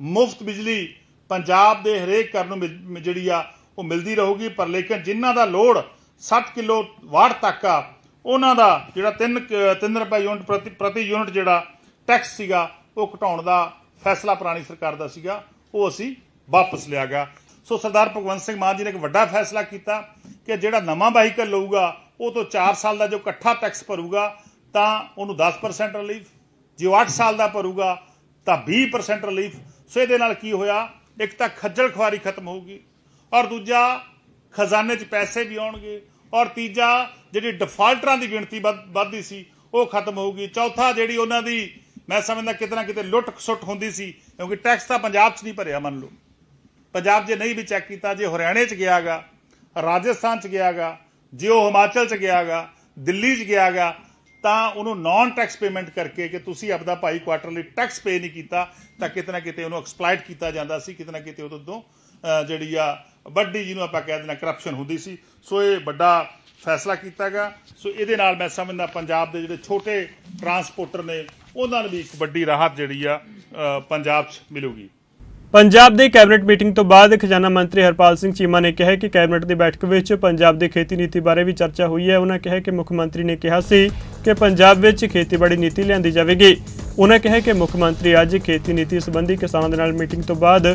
ਮੁਫਤ ਬਿਜਲੀ ਪੰਜਾਬ ਦੇ ਹਰੇਕ ਘਰ ਨੂੰ ਮਿਲ- ਜਿਹੜੀ ਆ, ਉਹ ਮਿਲਦੀ ਰਹੂਗੀ। ਪਰ ਲੇਕਿਨ ਜਿਨ੍ਹਾਂ ਦਾ ਲੋਡ 60 ਕਿਲੋ ਵਾਟ ਤੱਕ ਆ, ਉਹਨਾਂ ਦਾ ਜਿਹੜਾ 3 3 ਰੁਪਏ ਯੂਨਿਟ ਪ੍ਰਤੀ ਪ੍ਰਤੀ ਯੂਨਿਟ ਜਿਹੜਾ ਟੈਕਸ ਸੀਗਾ, ਉਹ ਘਟਾਉਣ ਦਾ ਫੈਸਲਾ ਪੁਰਾਣੀ ਸਰਕਾਰ ਦਾ ਸੀਗਾ। ਉਹ ਅਸੀਂ ਵਾਪਸ ਲਿਆ ਗਿਆ। ਸੋ ਸਰਦਾਰ ਭਗਵੰਤ ਸਿੰਘ ਮਾਨ ਜੀ ਨੇ ਇੱਕ ਵੱਡਾ ਫੈਸਲਾ ਕੀਤਾ ਕਿ ਜਿਹੜਾ ਨਵਾਂ ਵਾਹੀਕਲ ਲਊਗਾ, ਉਹ ਤੋਂ 4 ਸਾਲ ਦਾ ਜੋ ਇਕੱਠਾ ਟੈਕਸ ਭਰੂਗਾ, ਤਾਂ ਉਹਨੂੰ 10% ਰਿਲੀਫ ਜੇ ਉਹ 8 ਸਾਲ ਦਾ ਭਰੂਗਾ, ਤਾਂ 20% ਰਿਲੀਫ ਸੋ ਇਹਦੇ ਨਾਲ ਕੀ ਹੋਇਆ? ਇੱਕ ਤਾਂ ਖੱਜਲ ਖੁਆਰੀ ਖਤਮ ਹੋਊਗੀ ਔਰ ਦੂਜਾ ਖਜ਼ਾਨੇ 'ਚ ਪੈਸੇ ਵੀ ਆਉਣਗੇ ਔਰ ਤੀਜਾ ਜਿਹੜੀ ਡਿਫਾਲਟਰਾਂ ਦੀ ਗਿਣਤੀ ਵੱਧ- ਵੱਧਦੀ ਸੀ, ਉਹ ਖਤਮ ਹੋਊਗੀ। ਚੌਥਾ ਜਿਹੜੀ ਉਹਨਾਂ ਦੀ, ਮੈਂ ਸਮਝਦਾ ਕਿਤੇ ਨਾ ਕਿਤੇ ਲੁੱਟ ਖਸੁੱਟ ਹੁੰਦੀ ਸੀ, ਕਿਉਂਕਿ ਟੈਕਸ ਤਾਂ ਪੰਜਾਬ 'ਚ ਨਹੀਂ ਭਰਿਆ ਮੰਨ ਲਓ। ਪੰਜਾਬ 'ਚ ਨਹੀਂ ਵੀ ਚੈੱਕ ਕੀਤਾ, ਜੇ ਹਰਿਆਣੇ 'ਚ ਗਿਆਗਾ, ਰਾਜਸਥਾਨ 'ਚ ਗਿਆਗਾ, ਜੇ ਉਹ ਹਿਮਾਚਲ 'ਚ ਗਿਆਗਾ, ਦਿੱਲੀ 'ਚ ਗਿਆਗਾ, ਤਾਂ ਉਹਨੂੰ ਨਾਨ ਟੈਕਸ ਪੇਮੈਂਟ ਕਰਕੇ ਕਿ ਤੁਸੀਂ ਆਪਦਾ ਭਾਈ ਕੁਆਟਰਲੀ ਟੈਕਸ ਪੇ ਨਹੀਂ ਕੀਤਾ, ਤਾਂ ਕਿਤੇ ਨਾ ਕਿਤੇ ਉਹਨੂੰ ਐਕਸਪਲਾਈਟ ਕੀਤਾ ਜਾਂਦਾ ਸੀ, ਕਿਤੇ ਨਾ ਕਿਤੇ ਉਹਦੇ ਤੋਂ ਜਿਹੜੀ ਆ ਵੱਡੀ ਜਿਹਨੂੰ ਆਪਾਂ ਕਹਿ ਦਿੰਦੇ ਕਰਪਸ਼ਨ ਹੁੰਦੀ ਸੀ। ਸੋ ਇਹ ਵੱਡਾ ਫੈਸਲਾ ਕੀਤਾਗਾ। ਸੋ ਇਹਦੇ ਨਾਲ ਮੈਂ ਸਮਝਦਾ ਪੰਜਾਬ ਦੇ ਜਿਹੜੇ ਛੋਟੇ ਟਰਾਂਸਪੋਰਟਰ ਨੇ, ਉਹਨਾਂ ਨੂੰ ਵੀ ਇੱਕ ਵੱਡੀ ਰਾਹਤ ਜਿਹੜੀ ਆ ਪੰਜਾਬ 'ਚ ਮਿਲੂਗੀ। ਪੰਜਾਬ ਦੇ ਕੈਬਨਿਟ ਮੀਟਿੰਗ ਤੋਂ ਬਾਅਦ ਖਜ਼ਾਨਾ ਮੰਤਰੀ ਹਰਪਾਲ ਸਿੰਘ ਚੀਮਾ ਨੇ ਕਿਹਾ ਕਿ ਕੈਬਨਿਟ ਦੀ ਬੈਠਕ ਵਿੱਚ ਪੰਜਾਬ ਦੀ ਖੇਤੀ ਨੀਤੀ ਬਾਰੇ ਵੀ ਚਰਚਾ ਹੋਈ ਹੈ। ਉਹਨਾਂ ਕਿਹਾ ਕਿ ਮੁੱਖ ਮੰਤਰੀ ਨੇ ਕਿਹਾ ਸੀ ਕਿ ਪੰਜਾਬ ਵਿੱਚ ਖੇਤੀਬਾੜੀ ਨੀਤੀ ਲਿਆਂਦੀ ਜਾਵੇਗੀ। ਉਹਨਾਂ ਕਿਹਾ ਕਿ ਮੁੱਖ ਮੰਤਰੀ ਅੱਜ ਖੇਤੀ ਨੀਤੀ ਸੰਬੰਧੀ ਕਿਸਾਨਾਂ ਦੇ ਨਾਲ ਮੀਟਿੰਗ ਤੋਂ ਬਾਅਦ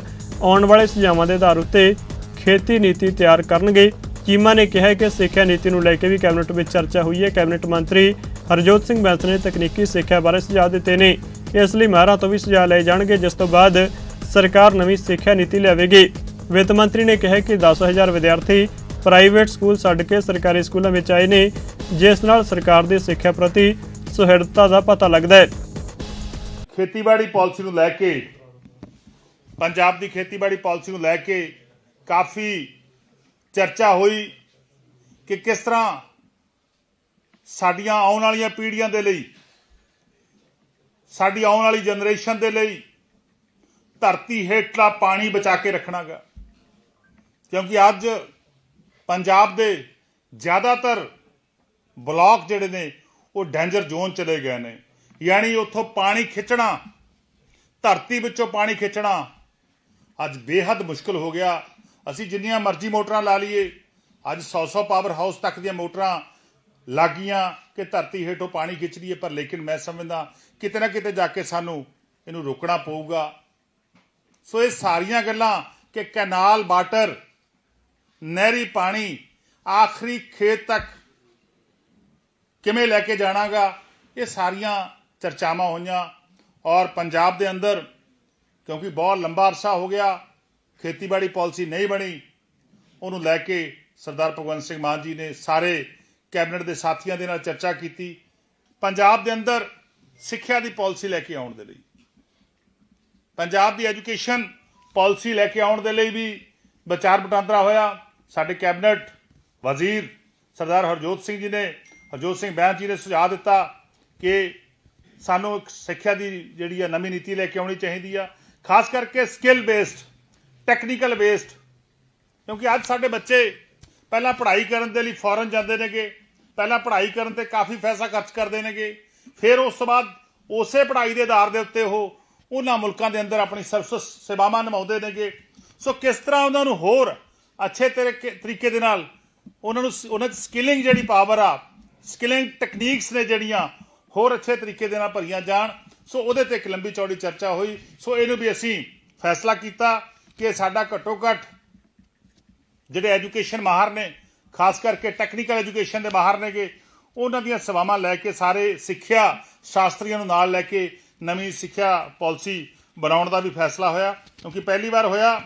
ਆਉਣ ਵਾਲੇ ਸੁਝਾਵਾਂ ਦੇ ਆਧਾਰ ਉੱਤੇ ਖੇਤੀ ਨੀਤੀ ਤਿਆਰ ਕਰਨਗੇ। ਚੀਮਾ ਨੇ ਕਿਹਾ ਕਿ ਸਿੱਖਿਆ ਨੀਤੀ ਨੂੰ ਲੈ ਕੇ ਵੀ ਕੈਬਨਿਟ ਵਿੱਚ ਚਰਚਾ ਹੋਈ ਹੈ। ਕੈਬਨਿਟ ਮੰਤਰੀ ਹਰਜੋਤ ਸਿੰਘ ਬੈਂਸ ਨੇ ਤਕਨੀਕੀ ਸਿੱਖਿਆ ਬਾਰੇ ਸੁਝਾਅ ਦਿੱਤੇ ਨੇ। ਇਸ ਲਈ ਮਾਹਰਾਂ ਤੋਂ ਵੀ ਸੁਝਾਅ ਲਏ ਜਾਣਗੇ, ਜਿਸ ਤੋਂ ਬਾਅਦ ਸਰਕਾਰ ਨਵੀਂ ਸਿੱਖਿਆ ਨੀਤੀ ਲਿਆਵੇਗੀ। ਵਿੱਤ ਮੰਤਰੀ ਨੇ ਕਿਹਾ ਕਿ 10000 ਵਿਦਿਆਰਥੀ ਪ੍ਰਾਈਵੇਟ ਸਕੂਲ ਛੱਡ ਕੇ ਸਰਕਾਰੀ ਸਕੂਲਾਂ ਵਿੱਚ ਆਏ ਨੇ, ਜਿਸ ਨਾਲ ਸਰਕਾਰ ਦੀ ਸਿੱਖਿਆ ਪ੍ਰਤੀ ਸੁਹਿਰਦਤਾ ਦਾ ਪਤਾ ਲੱਗਦਾ ਹੈ। ਖੇਤੀਬਾੜੀ ਪਾਲਿਸੀ ਨੂੰ ਲੈ ਕੇ, ਪੰਜਾਬ ਦੀ ਖੇਤੀਬਾੜੀ ਪਾਲਿਸੀ ਨੂੰ ਲੈ ਕੇ ਕਾਫੀ ਚਰਚਾ ਹੋਈ ਕਿ ਕਿਸ ਤਰ੍ਹਾਂ ਸਾਡੀਆਂ ਆਉਣ ਵਾਲੀਆਂ ਪੀੜ੍ਹੀਆਂ ਦੇ ਲਈ, ਸਾਡੀ ਆਉਣ ਵਾਲੀ ਜਨਰੇਸ਼ਨ ਦੇ ਲਈ ਧਰਤੀ ਹੇਠਲਾ ਪਾਣੀ ਬਚਾ ਕੇ ਰੱਖਣਾਗਾ। ਕਿਉਂਕਿ ਅੱਜ ਪੰਜਾਬ ਦੇ ਜ਼ਿਆਦਾਤਰ ਬਲਾਕ ਜਿਹੜੇ ਨੇ, ਉਹ ਡੈਂਜਰ ਜ਼ੋਨ ਚਲੇ ਗਏ ਨੇ। ਯਾਨੀ ਉੱਥੋਂ ਪਾਣੀ ਖਿੱਚਣਾ, ਧਰਤੀ ਵਿੱਚੋਂ ਪਾਣੀ ਖਿੱਚਣਾ ਅੱਜ ਬੇਹੱਦ ਮੁਸ਼ਕਲ ਹੋ ਗਿਆ। ਅਸੀਂ ਜਿੰਨੀਆਂ ਮਰਜ਼ੀ ਮੋਟਰਾਂ ਲਾ ਲਈਏ, ਅੱਜ 100-100 ਪਾਵਰ ਹਾਊਸ ਤੱਕ ਦੀਆਂ ਮੋਟਰਾਂ ਲੱਗੀਆਂ ਕਿ ਧਰਤੀ ਹੇਠੋਂ ਪਾਣੀ ਖਿੱਚ ਹੈ ਪਰ ਲੇਕਿਨ ਮੈਂ ਸਮਝਦਾ, ਕਿਤੇ ਨਾ ਕਿਤੇ ਜਾ ਕੇ ਸਾਨੂੰ ਇਹਨੂੰ ਰੋਕਣਾ ਪਊਗਾ। ਸੋ ਇਹ ਸਾਰੀਆਂ ਗੱਲਾਂ ਕਿ ਕੈਨਾਲ ਵਾਟਰ ਨਹਿਰੀ ਪਾਣੀ, ਆਖਰੀ ਖੇਤ ਤੱਕ ਕਿਵੇਂ ਲੈ ਕੇ ਜਾਣਾਗਾ, ਇਹ ਸਾਰੀਆਂ ਚਰਚਾਵਾਂ ਹੋਈਆਂ। ਔਰ ਪੰਜਾਬ ਦੇ ਅੰਦਰ, ਕਿਉਂਕਿ ਬਹੁਤ ਲੰਬਾ ਅਰਸਾ ਹੋ ਗਿਆ, ਖੇਤੀਬਾੜੀ ਪਾਲਿਸੀ ਨਹੀਂ ਬਣੀ, ਉਹਨੂੰ ਲੈ ਕੇ ਸਰਦਾਰ ਭਗਵੰਤ ਸਿੰਘ ਮਾਨ ਜੀ ਨੇ ਸਾਰੇ ਕੈਬਨਿਟ ਦੇ ਸਾਥੀਆਂ ਦੇ ਨਾਲ ਚਰਚਾ ਕੀਤੀ। ਪੰਜਾਬ ਦੇ ਅੰਦਰ ਸਿੱਖਿਆ ਦੀ ਪਾਲਿਸੀ ਲੈ ਕੇ ਆਉਣ ਦੇ ਲਈ। ਪੰਜਾਬ ਦੀ ਐਜੂਕੇਸ਼ਨ ਪਾਲਿਸੀ ਲੈ ਕੇ ਆਉਣ ਦੇ ਲਈ ਵੀ ਵਿਚਾਰ ਵਟਾਂਦਰਾ ਹੋਇਆ। ਸਾਡੇ ਕੈਬਨਿਟ ਵਜ਼ੀਰ ਸਰਦਾਰ ਹਰਜੋਤ ਸਿੰਘ ਜੀ ਨੇ, ਹਰਜੋਤ ਸਿੰਘ ਬੈਂਸ ਜੀ ਨੇ ਸੁਝਾਅ ਦਿੱਤਾ ਕਿ ਸਾਨੂੰ ਇੱਕ ਸਿੱਖਿਆ ਦੀ ਜਿਹੜੀ ਆ ਨਵੀਂ ਨੀਤੀ ਲੈ ਕੇ ਆਉਣੀ ਚਾਹੀਦੀ ਆ। ਖਾਸ ਕਰਕੇ ਸਕਿੱਲ ਬੇਸਡ ਟੈਕਨੀਕਲ ਬੇਸਡ ਕਿਉਂਕਿ ਅੱਜ ਸਾਡੇ ਬੱਚੇ ਪਹਿਲਾਂ ਪੜ੍ਹਾਈ ਕਰਨ ਦੇ ਲਈ ਫੋਰਨ ਜਾਂਦੇ ਨੇਗੇ, ਪਹਿਲਾਂ ਪੜ੍ਹਾਈ ਕਰਨ ਤੇ ਕਾਫੀ ਪੈਸਾ ਖਰਚ ਕਰਦੇ ਨੇਗੇ। ਫਿਰ ਉਸ ਤੋਂ ਬਾਅਦ ਉਸੇ ਪੜ੍ਹਾਈ ਦੇ ਆਧਾਰ ਦੇ ਉੱਤੇ ਉਹ ਉਹਨਾਂ ਮੁਲਕਾਂ ਦੇ ਅੰਦਰ ਆਪਣੀ ਸਰਵਿਸ ਸੇਵਾਵਾਂ ਨਿਭਾਉਂਦੇ ਨੇਗੇ। ਸੋ ਕਿਸ ਤਰ੍ਹਾਂ ਉਹਨਾਂ ਨੂੰ ਹੋਰ ਅੱਛੇ ਤਰੀਕੇ ਤਰੀਕੇ ਦੇ ਨਾਲ ਉਹਨਾਂ ਨੂੰ ਉਹਨਾਂ ਦੀ ਸਕਿਲਿੰਗ ਜਿਹੜੀ ਪਾਵਰ ਆ ਸਕਿਲਿੰਗ ਟੈਕਨੀਕਸ ਨੇ ਜਿਹੜੀਆਂ ਹੋਰ ਅੱਛੇ ਤਰੀਕੇ ਦੇ ਨਾਲ ਭਰੀਆਂ ਜਾਣ। ਸੋ ਉਹਦੇ ਤੇ ਇੱਕ ਲੰਬੀ ਚੌੜੀ ਚਰਚਾ ਹੋਈ। ਸੋ ਇਹਨੂੰ ਵੀ ਅਸੀਂ ਫੈਸਲਾ ਕੀਤਾ ਕਿ ਸਾਡਾ ਘੱਟੋ ਘੱਟ ਜਿਹੜੇ ਐਜੂਕੇਸ਼ਨ ਮਾਹਰ ਨੇ, ਖਾਸ ਕਰਕੇ ਟੈਕਨੀਕਲ ਐਜੂਕੇਸ਼ਨ ਦੇ ਮਾਹਰ ਨੇਗੇ, ਉਹਨਾਂ ਦੀਆਂ ਸੇਵਾਵਾਂ ਲੈ ਕੇ ਸਾਰੇ ਸਿੱਖਿਆ ਸ਼ਾਸਤਰੀਆਂ ਨੂੰ ਨਾਲ ਲੈ ਕੇ ਨਵੀਂ ਸਿੱਖਿਆ ਪਾਲਿਸੀ ਬਣਾਉਣ ਦਾ ਵੀ ਫੈਸਲਾ ਹੋਇਆ, ਕਿਉਂਕਿ ਪਹਿਲੀ ਵਾਰ ਹੋਇਆ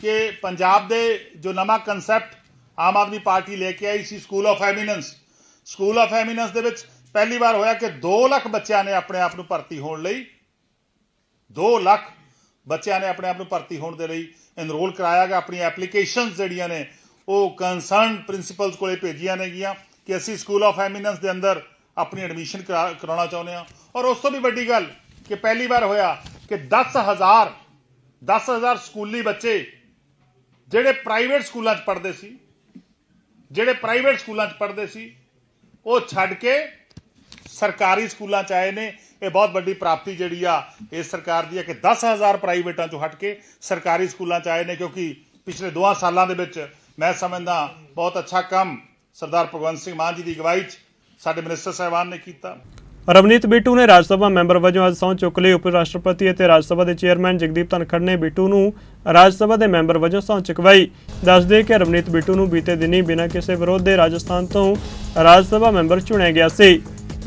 ਕਿ ਪੰਜਾਬ ਦੇ ਜੋ ਨਵਾਂ ਕਨਸੈਪਟ ਆਮ ਆਦਮੀ ਪਾਰਟੀ ਲੈ ਕੇ ਆਈ ਸੀ school of eminence school of eminence ਦੇ ਵਿੱਚ ਪਹਿਲੀ ਵਾਰ ਹੋਇਆ ਕਿ 2 ਲੱਖ ਬੱਚਿਆਂ ਨੇ ਆਪਣੇ ਆਪ ਨੂੰ ਭਰਤੀ ਹੋਣ ਲਈ 2 ਲੱਖ ਬੱਚਿਆਂ ਨੇ ਆਪਣੇ ਆਪ ਨੂੰ ਭਰਤੀ ਹੋਣ ਦੇ ਲਈ ਐਨਰੋਲ ਕਰਾਇਆ ਗਿਆ। ਆਪਣੀ ਐਪਲੀਕੇਸ਼ਨਸ ਜਿਹੜੀਆਂ ਨੇ, ਉਹ ਕੰਸਰਨ ਪ੍ਰਿੰਸੀਪਲਸ ਕੋਲੇ ਭੇਜੀਆਂ ਨੇਗੀਆਂ ਕਿ ਅਸੀਂ ਸਕੂਲ ਆਫ ਐਮੀਨੈਂਸ ਦੇ ਅੰਦਰ ਆਪਣੀ ਐਡਮਿਸ਼ਨ ਕਰਾਉਣਾ ਚਾਹੁੰਦੇ ਹਾਂ। ਔਰ ਉਸ ਤੋਂ ਵੀ ਵੱਡੀ ਗੱਲ ਕਿ ਪਹਿਲੀ ਵਾਰ ਹੋਇਆ ਕਿ 10000 10000 ਸਕੂਲੀ ਬੱਚੇ ਜਿਹੜੇ ਪ੍ਰਾਈਵੇਟ ਸਕੂਲਾਂ 'ਚ ਪੜ੍ਹਦੇ ਸੀ, ਜਿਹੜੇ ਪ੍ਰਾਈਵੇਟ ਸਕੂਲਾਂ 'ਚ ਪੜ੍ਹਦੇ ਸੀ, ਉਹ ਛੱਡ ਕੇ ਸਰਕਾਰੀ ਸਕੂਲਾਂ 'ਚ ਆਏ ਨੇ। ਇਹ ਬਹੁਤ ਵੱਡੀ ਪ੍ਰਾਪਤੀ ਜਿਹੜੀ ਆ, ਇਸ ਸਰਕਾਰ ਦੀ ਹੈ ਕਿ 10000 ਪ੍ਰਾਈਵੇਟਾਂ 'ਚੋਂ ਹਟ ਕੇ ਸਰਕਾਰੀ ਸਕੂਲਾਂ 'ਚ ਆਏ ਨੇ, ਕਿਉਂਕਿ ਪਿਛਲੇ ਦੋਆਂ ਸਾਲਾਂ ਦੇ ਵਿੱਚ ਮੈਂ ਸਮਝਦਾ ਬਹੁਤ ਅੱਛਾ ਕੰਮ ਸਰਦਾਰ ਭਗਵੰਤ ਸਿੰਘ ਮਾਨ ਜੀ ਦੀ ਅਗਵਾਈ 'ਚ ਸਾਡੇ ਮਿਨਿਸਟਰ ਸਾਹਿਬਾਨ ਨੇ ਕੀਤਾ। ਰਵਨੀਤ ਬਿੱਟੂ ਨੇ ਰਾਜ ਸਭਾ ਮੈਂਬਰ ਵਜੋਂ ਅੱਜ ਸਹੁੰ ਚੁੱਕ ਲਈ ਉਪ ਰਾਸ਼ਟਰਪਤੀ ਅਤੇ ਰਾਜ ਸਭਾ ਦੇ ਚੇਅਰਮੈਨ ਜਗਦੀਪ ਧਨਖੜ ਨੇ ਬਿੱਟੂ ਨੂੰ ਰਾਜ ਸਭਾ ਦੇ ਮੈਂਬਰ ਵਜੋਂ ਸਹੁੰ ਚੁਕਵਾਈ। ਦੱਸਦੇ ਕਿ ਰਵਨੀਤ ਬਿੱਟੂ ਨੂੰ ਬੀਤੇ ਦਿਨੀ ਬਿਨਾਂ ਕਿਸੇ ਵਿਰੋਧ ਦੇ ਰਾਜਸਥਾਨ ਤੋਂ ਰਾਜ ਸਭਾ ਮੈਂਬਰ ਚੁਣਿਆ ਗਿਆ ਸੀ।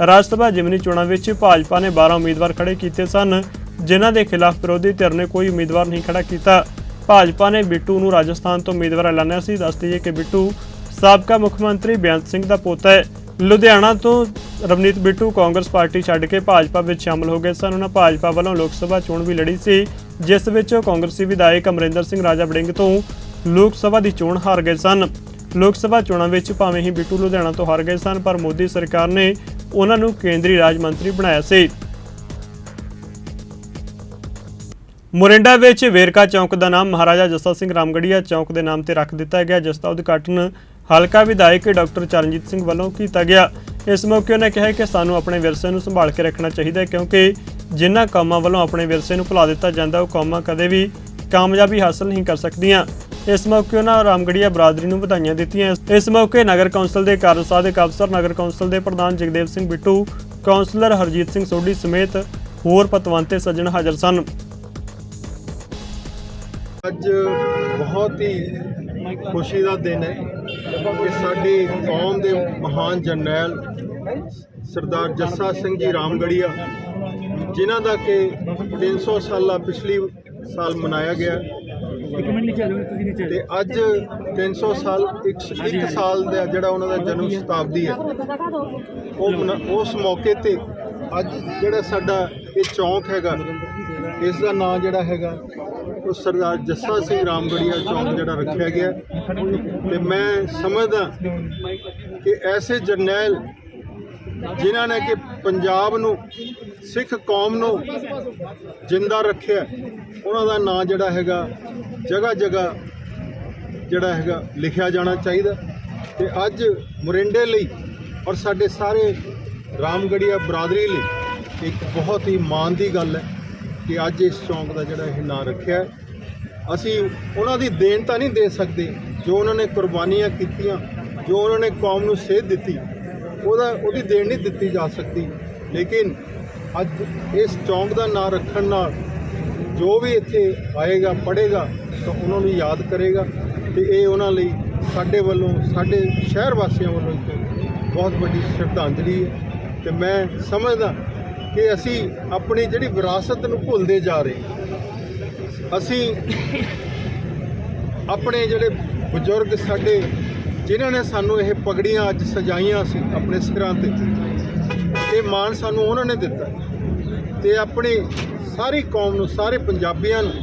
ਰਾਜ ਸਭਾ ਜਿਮਨੀ ਚੋਣਾਂ ਵਿੱਚ ਭਾਜਪਾ ਨੇ 12 ਉਮੀਦਵਾਰ ਖੜੇ ਕੀਤੇ ਸਨ, ਜਿਨ੍ਹਾਂ ਦੇ ਖਿਲਾਫ ਵਿਰੋਧੀ ਧਿਰ ਨੇ ਕੋਈ ਉਮੀਦਵਾਰ ਨਹੀਂ ਖੜਾ ਕੀਤਾ। ਭਾਜਪਾ ਨੇ ਬਿੱਟੂ ਨੂੰ ਰਾਜਸਥਾਨ ਤੋਂ ਉਮੀਦਵਾਰ ਐਲਾਨਿਆ ਸੀ। ਦੱਸ ਦਈਏ ਕਿ ਬਿੱਟੂ ਸਾਬਕਾ ਮੁੱਖ ਮੰਤਰੀ ਬੇਅੰਤ ਸਿੰਘ ਦਾ ਪੋਤਾ ਹੈ। ਲੁਧਿਆਣਾ ਤੋਂ ਰਵਨੀਤ ਬਿੱਟੂ ਕਾਂਗਰਸ ਪਾਰਟੀ ਛੱਡ ਕੇ ਭਾਜਪਾ ਵਿੱਚ ਸ਼ਾਮਲ ਹੋ ਗਏ ਸਨ। ਉਹਨਾਂ ਭਾਜਪਾ ਵੱਲੋਂ ਲੋਕ ਸਭਾ ਚੋਣ ਵੀ ਲੜੀ ਸੀ, ਜਿਸ ਵਿੱਚ ਕਾਂਗਰਸੀ ਵਿਧਾਇਕ ਅਮਰਿੰਦਰ ਸਿੰਘ ਰਾਜਾ ਵੜਿੰਗ ਤੋਂ ਲੋਕ ਸਭਾ ਦੀ ਚੋਣ ਹਾਰ ਗਏ ਸਨ। ਲੋਕ ਸਭਾ ਚੋਣਾਂ ਵਿੱਚ ਭਾਵੇਂ ਹੀ ਬਿੱਟੂ ਲੁਧਿਆਣਾ ਤੋਂ ਹਾਰ ਗਏ ਸਨ, ਪਰ ਮੋਦੀ ਸਰਕਾਰ ਨੇ ਉਹਨਾਂ ਨੂੰ ਕੇਂਦਰੀ ਰਾਜ ਮੰਤਰੀ ਬਣਾਇਆ ਸੀ। ਮੋਰਿੰਡਾ ਵਿੱਚ ਵੇਰਕਾ ਚੌਂਕ ਦਾ ਨਾਮ ਮਹਾਰਾਜਾ ਜੱਸਾ ਸਿੰਘ ਰਾਮਗੜੀਆ ਚੌਂਕ ਦੇ ਨਾਮ ਤੇ ਰੱਖ ਦਿੱਤਾ ਗਿਆ, ਜਿਸ ਦਾ ਉਦਘਾਟਨ ਹਲਕਾ ਵਿਧਾਇਕ ਡਾਕਟਰ ਚਰਨਜੀਤ ਸਿੰਘ ਵੱਲੋਂ ਕੀਤਾ ਗਿਆ। ਇਸ ਮੌਕੇ ਉਹਨੇ ਕਿਹਾ ਕਿ ਸਾਨੂੰ ਆਪਣੇ ਵਿਰਸੇ ਨੂੰ ਸੰਭਾਲ ਕੇ ਰੱਖਣਾ ਚਾਹੀਦਾ ਹੈ ਕਿਉਂਕਿ ਜਿਨ੍ਹਾਂ ਕੌਮਾਂ ਵੱਲੋਂ ਆਪਣੇ ਵਿਰਸੇ ਨੂੰ ਭੁਲਾ ਦਿੱਤਾ ਜਾਂਦਾ, ਉਹ ਕੌਮਾਂ ਕਦੇ ਵੀ ਕਾਮਯਾਬੀ ਹਾਸਲ ਨਹੀਂ ਕਰ ਸਕਦੀਆਂ। ਇਸ ਮੌਕੇ ਉਹਨਾਂ ਰਾਮਗੜੀਆ ਬਰਾਦਰੀ ਨੂੰ ਵਧਾਈਆਂ ਦਿੱਤੀਆਂ। ਇਸ ਮੌਕੇ ਨਗਰ ਕੌਂਸਲ ਦੇ ਕਾਰਜ ਸਾਧਕ ਅਫਸਰ, ਨਗਰ ਕੌਂਸਲ ਦੇ ਪ੍ਰਧਾਨ ਜਗਦੇਵ ਸਿੰਘ ਬਿੱਟੂ, ਕੌਂਸਲਰ ਹਰਜੀਤ ਸਿੰਘ ਸੋਢੀ ਸਮੇਤ ਹੋਰ ਪਤਵੰਤੇ ਸੱਜਣ ਹਾਜ਼ਰ ਸਨ। ਅੱਜ ਬਹੁਤ ਹੀ ਖੁਸ਼ੀ ਦਾ ਦਿਨ ਹੈ। ਕਿ ਸਾਡੀ ਕੌਮ ਦੇ ਮਹਾਨ ਜਰਨੈਲ ਸਰਦਾਰ ਜੱਸਾ ਸਿੰਘ ਜੀ ਰਾਮਗੜੀਆ ਜਿਨ੍ਹਾਂ ਦਾ ਕਿ 300 ਸਾਲਾ ਪਿਛਲੀ ਸਾਲ ਮਨਾਇਆ ਗਿਆ। ਤੇ ਅੱਜ 300 ਸਾਲ ਇੱਕ ਇੱਕ ਸਾਲ ਦਾ ਜਿਹੜਾ ਉਹਨਾਂ ਦਾ ਜਨਮ ਸ਼ਤਾਬਦੀ ਹੈ ਉਹ ਉਸ ਮੌਕੇ ਤੇ ਅੱਜ ਜਿਹੜਾ ਸਾਡਾ ਇਹ ਚੌਂਕ ਹੈਗਾ, ਇਸ ਦਾ ਨਾਮ ਜਿਹੜਾ ਹੈਗਾ, ਉਹ ਸਰਦਾਰ ਜੱਸਾ ਸਿੰਘ ਰਾਮਗੜੀਆ ਚੌਂਕ ਜਿਹੜਾ ਰੱਖਿਆ ਗਿਆ। ਤੇ ਮੈਂ ਸਮਝਦਾ ਕਿ ਐਸੇ ਜਰਨੈਲ ਜਿਨ੍ਹਾਂ ਨੇ ਕਿ ਪੰਜਾਬ ਨੂੰ, ਸਿੱਖ ਕੌਮ ਨੂੰ ਜਿੰਦਾ ਰੱਖਿਆ, ਉਹਨਾਂ ਦਾ ਨਾਂ ਜਿਹੜਾ ਹੈਗਾ ਜਗ੍ਹਾ ਜਗ੍ਹਾ ਜਿਹੜਾ ਹੈਗਾ ਲਿਖਿਆ ਜਾਣਾ ਚਾਹੀਦਾ। ਤੇ ਅੱਜ ਮੋਰਿੰਡੇ ਲਈ ਔਰ ਸਾਡੇ ਸਾਰੇ ਰਾਮਗੜੀਆ ਬਰਾਦਰੀ ਲਈ ਇੱਕ ਬਹੁਤ ਹੀ ਮਾਣ ਦੀ ਗੱਲ ਹੈ ਕਿ ਅੱਜ ਇਸ ਚੌਂਕ ਦਾ ਜਿਹੜਾ ਇਹ ਨਾਂ ਰੱਖਿਆ ਅਸੀਂ ਉਹਨਾਂ ਦੀ ਦੇਣ ਤਾਂ ਨਹੀਂ ਦੇ ਸਕਦੇ। ਜੋ ਉਹਨਾਂ ਨੇ ਕੁਰਬਾਨੀਆਂ ਕੀਤੀਆਂ, ਜੋ ਉਹਨਾਂ ਨੇ ਕੌਮ ਨੂੰ ਸੇਧ ਦਿੱਤੀ, ਉਹਦਾ ਉਹਦੀ ਦੇਣ ਨਹੀਂ ਦਿੱਤੀ ਜਾ ਸਕਦੀ। ਲੇਕਿਨ ਅੱਜ ਇਸ ਚੌਂਕ ਦਾ ਨਾਂ ਰੱਖਣ ਨਾਲ ਜੋ ਵੀ ਇੱਥੇ ਆਏਗਾ, ਪੜ੍ਹੇਗਾ, ਤਾਂ ਉਹਨਾਂ ਨੂੰ ਯਾਦ ਕਰੇਗਾ ਤੇ ਇਹ ਉਹਨਾਂ ਲਈ ਸਾਡੇ ਵੱਲੋਂ, ਸਾਡੇ ਸ਼ਹਿਰ ਵਾਸੀਆਂ ਵੱਲੋਂ ਇੱਕ ਬਹੁਤ ਵੱਡੀ ਸ਼ਰਧਾਂਜਲੀ ਹੈ। ਤੇ ਮੈਂ ਸਮਝਦਾ ਕਿ ਅਸੀਂ ਆਪਣੀ ਜਿਹੜੀ ਵਿਰਾਸਤ ਨੂੰ ਭੁੱਲਦੇ ਜਾ ਰਹੇ ਅਸੀਂ ਆਪਣੇ ਜਿਹੜੇ ਬਜ਼ੁਰਗ ਸਾਡੇ, ਜਿਨ੍ਹਾਂ ਨੇ ਸਾਨੂੰ ਇਹ ਪਗੜੀਆਂ ਅੱਜ ਸਜਾਈਆਂ ਸੀ ਆਪਣੇ ਸਿਰਾਂ ਤੇ, ਇਹ ਮਾਣ ਸਾਨੂੰ ਉਹਨਾਂ ਨੇ ਦਿੱਤਾ। ਤੇ ਆਪਣੀ ਸਾਰੀ ਕੌਮ ਨੂੰ, ਸਾਰੇ ਪੰਜਾਬੀਆਂ ਨੂੰ